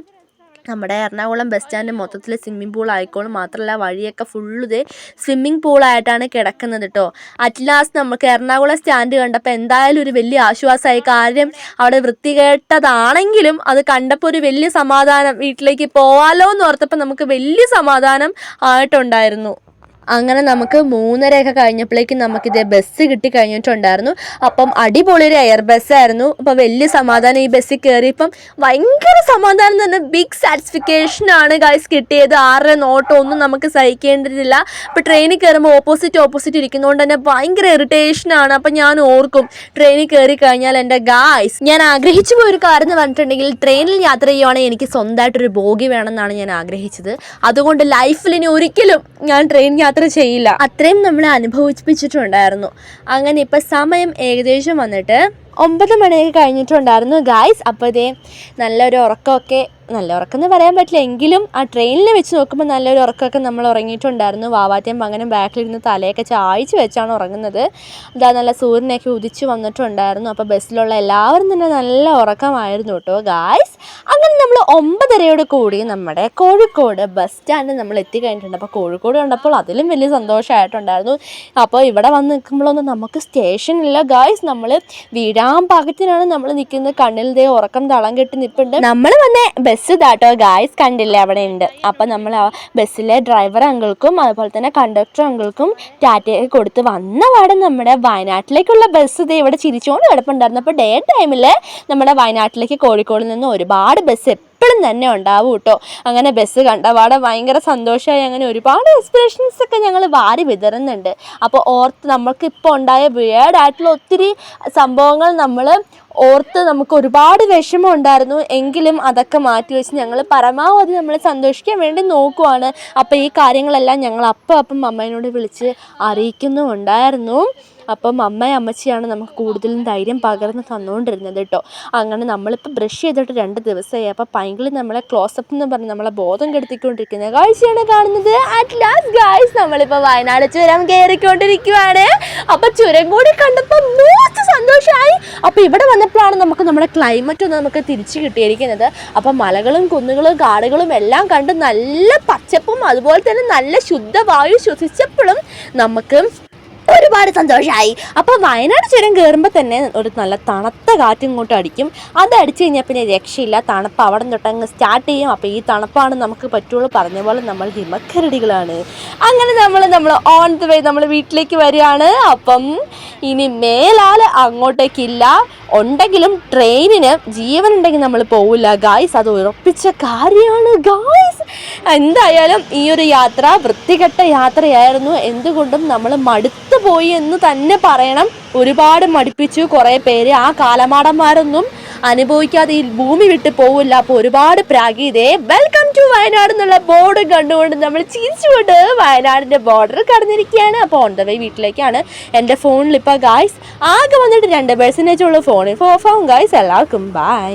നമ്മുടെ എറണാകുളം ബസ് സ്റ്റാൻഡ് മൊത്തത്തിൽ സ്വിമ്മിംഗ് പൂൾ ആയിക്കോളും മാത്രമല്ല വഴിയൊക്കെ ഫുള്ള് ഇതേ സ്വിമ്മിംഗ് പൂളായിട്ടാണ് കിടക്കുന്നത് കേട്ടോ അറ്റ്ലാസ്റ്റ് നമുക്ക് എറണാകുളം സ്റ്റാൻഡ് കണ്ടപ്പോൾ എന്തായാലും ഒരു വലിയ ആശ്വാസമായി കാര്യം അവിടെ വൃത്തികേട്ടതാണെങ്കിലും അത് കണ്ടപ്പോൾ ഒരു വലിയ സമാധാനം. വീട്ടിലേക്ക് പോവാലോ എന്ന് ഓർത്തപ്പോൾ നമുക്ക് വലിയ സമാധാനം ആയിട്ടുണ്ടായിരുന്നു. അങ്ങനെ നമുക്ക് മൂന്നരയൊക്കെ കഴിഞ്ഞപ്പോഴേക്കും നമുക്കിതേ ബസ് കിട്ടി കഴിഞ്ഞിട്ടുണ്ടായിരുന്നു അപ്പം അടിപൊളി ഒരു എയർ ബസ് ആയിരുന്നു. അപ്പോൾ വലിയ സമാധാനം ഈ ബസ്സിൽ കയറിയപ്പം ഭയങ്കര സമാധാനം തന്നെ. ബിഗ് സാറ്റിസ്ഫിക്കേഷൻ ആണ് ഗൈസ് കിട്ടിയത്. ആരുടെ നോട്ടോ ഒന്നും നമുക്ക് സഹിക്കേണ്ടതില്ല. അപ്പോൾ ട്രെയിനിൽ കയറുമ്പോൾ ഓപ്പോസിറ്റ് ഓപ്പോസിറ്റ് ഇരിക്കുന്നതുകൊണ്ട് തന്നെ ഭയങ്കര ഇറിറ്റേഷൻ ആണ്. അപ്പം ഞാൻ ഓർക്കും ട്രെയിനിൽ കയറി കഴിഞ്ഞാൽ എന്റെ ഗായ്സ് ഞാൻ ആഗ്രഹിച്ചു പോയ ഒരു കാര്യം എന്ന് പറഞ്ഞിട്ടുണ്ടെങ്കിൽ ട്രെയിനിൽ യാത്ര ചെയ്യുവാണെങ്കിൽ എനിക്ക് സ്വന്തമായിട്ടൊരു ബോഗി വേണമെന്നാണ് ഞാൻ ആഗ്രഹിച്ചത്. അതുകൊണ്ട് ലൈഫിൽ ഇനി ഒരിക്കലും ഞാൻ ട്രെയിൻ യാത്ര ചെയ്യില്ല. അത്രയും നമ്മളെ അനുഭവിപ്പിച്ചിട്ടുണ്ടായിരുന്നു. അങ്ങനെ ഇപ്പം സമയം ഏകദേശം വന്നിട്ട് ഒമ്പത് മണിയൊക്കെ കഴിഞ്ഞിട്ടുണ്ടായിരുന്നു ഗായ്സ് അപ്പോൾ ഇതേ നല്ലൊരു ഉറക്കമൊക്കെ നല്ല ഉറക്കം എന്ന് പറയാൻ പറ്റില്ല. എങ്കിലും ആ ട്രെയിനിൽ വെച്ച് നോക്കുമ്പോൾ നല്ലൊരു ഉറക്കമൊക്കെ നമ്മൾ ഉറങ്ങിയിട്ടുണ്ടായിരുന്നു. വാവാറ്റയും പങ്ങനും ബാക്കിലിരുന്ന് തലയൊക്കെ ചായച്ച് വെച്ചാണ് ഉറങ്ങുന്നത്. അതാ നല്ല സൂര്യനൊക്കെ ഉദിച്ച് വന്നിട്ടുണ്ടായിരുന്നു. അപ്പോൾ ബസ്സിലുള്ള എല്ലാവരും തന്നെ നല്ല ഉറക്കമായിരുന്നു കേട്ടോ ഗായ്സ് അങ്ങനെ നമ്മൾ ഒമ്പതരയോട് കൂടി നമ്മുടെ കോഴിക്കോട് ബസ് സ്റ്റാൻഡിൽ നമ്മൾ എത്തിക്കഴിഞ്ഞിട്ടുണ്ട്. അപ്പോൾ കോഴിക്കോട് കണ്ടപ്പോൾ അതിലും വലിയ സന്തോഷമായിട്ടുണ്ടായിരുന്നു. അപ്പോൾ ഇവിടെ വന്ന് നിൽക്കുമ്പോഴൊന്നും നമുക്ക് സ്റ്റേഷനില്ല ഗായ്സ് നമ്മൾ വീഴാൻ പാകത്തിനാണ് നമ്മൾ നിൽക്കുന്നത്. കണ്ണിൽ ദേ ഉറക്കം തളം കെട്ടി നിൽപ്പുണ്ട് നമ്മൾ വന്നെ ബസ് ഇതാട്ടോ ഗായ്സ് കണ്ടില്ലേ അവിടെ ഉണ്ട് അപ്പം നമ്മൾ ആ ബസ്സിലെ ഡ്രൈവർ അങ്കിൾക്കും അതുപോലെ തന്നെ കണ്ടക്ടർ അങ്കിൾക്കും ടാറ്റയൊക്കെ കൊടുത്ത് വന്ന പാടെ നമ്മുടെ വയനാട്ടിലേക്കുള്ള ബസ് ഇത് ഇവിടെ ചിരിച്ചുകൊണ്ട് കിടപ്പുണ്ടായിരുന്നു. അപ്പോൾ ഡേ ടൈമിൽ നമ്മുടെ വയനാട്ടിലേക്ക് കോഴിക്കോട് നിന്ന് ഒരുപാട് ബസ് എപ്പോഴും തന്നെ ഉണ്ടാവും കേട്ടോ അങ്ങനെ ബസ് കണ്ടപാടെ ഭയങ്കര സന്തോഷമായി അങ്ങനെ ഒരുപാട് എക്സ്പ്രഷൻസ് ഒക്കെ ഞങ്ങൾ വാരി വിതറുന്നുണ്ട്. അപ്പോൾ ഓർത്ത് നമ്മൾക്ക് ഇപ്പോൾ ഉണ്ടായ വേർഡായിട്ടുള്ള ഒത്തിരി സംഭവങ്ങൾ നമ്മൾ ഓർത്ത് നമുക്ക് ഒരുപാട് വിഷമം ഉണ്ടായിരുന്നു. എങ്കിലും അതൊക്കെ മാറ്റി വെച്ച് ഞങ്ങൾ പരമാവധി നമ്മൾ സന്തോഷിക്കാൻ വേണ്ടി നോക്കുവാണ്. അപ്പോൾ ഈ കാര്യങ്ങളെല്ലാം ഞങ്ങൾ അപ്പം അപ്പം അമ്മേനോട് വിളിച്ച് അറിയിക്കുന്നുമുണ്ടായിരുന്നു. അപ്പം അമ്മയും അമ്മച്ചിയാണ് നമുക്ക് കൂടുതലും ധൈര്യം പകർന്ന് തന്നുകൊണ്ടിരുന്നത് കേട്ടോ. അങ്ങനെ നമ്മളിപ്പോൾ ബ്രഷ് ചെയ്തിട്ട് രണ്ട് ദിവസമായി. അപ്പോൾ പൈങ്കിളി നമ്മളെ ക്ലോസപ്പ് എന്ന് പറഞ്ഞ് നമ്മളെ ബോധം കെടുത്തിക്കൊണ്ടിരിക്കുന്ന കാഴ്ചയാണ് കാണുന്നത്. അറ്റ് ലാസ്റ്റ് ഗായ്സ് നമ്മളിപ്പോൾ വയനാട് ചുരം കയറിക്കൊണ്ടിരിക്കുവാണ്. അപ്പോൾ ചുരം കൂടി കണ്ടപ്പോൾ മൂത്ത് സന്തോഷമായി അപ്പോൾ ഇവിടെ വന്നപ്പോഴാണ് നമുക്ക് നമ്മുടെ ക്ലൈമറ്റ് ഒന്ന് നമുക്ക് തിരിച്ചു കിട്ടിയിരിക്കുന്നത്. അപ്പോൾ മലകളും കുന്നുകളും കാടുകളും എല്ലാം കണ്ട് നല്ല പച്ചപ്പും അതുപോലെ തന്നെ നല്ല ശുദ്ധവായു ശ്വസിച്ചപ്പോഴും നമുക്ക് ഒരുപാട് സന്തോഷമായി അപ്പോൾ വയനാട് ചുരം കയറുമ്പോൾ തന്നെ ഒരു നല്ല തണുത്ത കാറ്റ് ഇങ്ങോട്ട് അടിക്കും. അത് അടിച്ചു കഴിഞ്ഞാൽ പിന്നെ രക്ഷയില്ല. തണുപ്പ് അവിടെ തൊട്ടങ്ങ് സ്റ്റാർട്ട് ചെയ്യും. അപ്പോൾ ഈ തണുപ്പാണ് നമുക്ക് പറ്റുള്ളൂ. പറഞ്ഞ പോലെ നമ്മൾ ഹിമക്കരടികളാണ്. അങ്ങനെ നമ്മൾ നമ്മൾ ഓൺ ദ വേ നമ്മൾ വീട്ടിലേക്ക് വരികയാണ്. അപ്പം ഇനി മേലാൽ അങ്ങോട്ടേക്കില്ല. ഉണ്ടെങ്കിലും ട്രെയിനിന് ജീവൻ ഉണ്ടെങ്കിൽ നമ്മൾ പോവില്ല. ഗായ്സ് അത് ഉറപ്പിച്ച കാര്യമാണ്. ഗായ്സ് എന്തായാലും ഈ ഒരു യാത്ര വൃത്തികെട്ട യാത്രയായിരുന്നു. എന്തുകൊണ്ടും നമ്മൾ മടുത്തു പോയി എന്ന് തന്നെ പറയണം. ഒരുപാട് മടുപ്പിച്ചു കുറേ പേര്. ആ കാലമാടന്മാരൊന്നും അനുഭവിക്കാതെ ഈ ഭൂമി വിട്ട് പോവില്ല. അപ്പോൾ ഒരുപാട് പ്രാഗീതേ വെൽക്കം ടു വയനാട് എന്നുള്ള ബോർഡ് കണ്ടുകൊണ്ട് നമ്മൾ ചിരിച്ചുകൊണ്ട് വയനാടിന്റെ ബോർഡർ കടന്നിരിക്കുകയാണ്. അപ്പോൾ ഓൺ ദ വേ വീട്ടിലേക്കാണ് എന്റെ ഫോണിൽ ഇപ്പോൾ ഗായ്സ് ആകെ വന്നിട്ട് രണ്ട് ഉള്ള ഫോണിൽ ഫോൺ ഗായ്സ് എല്ലാവർക്കും ബൈ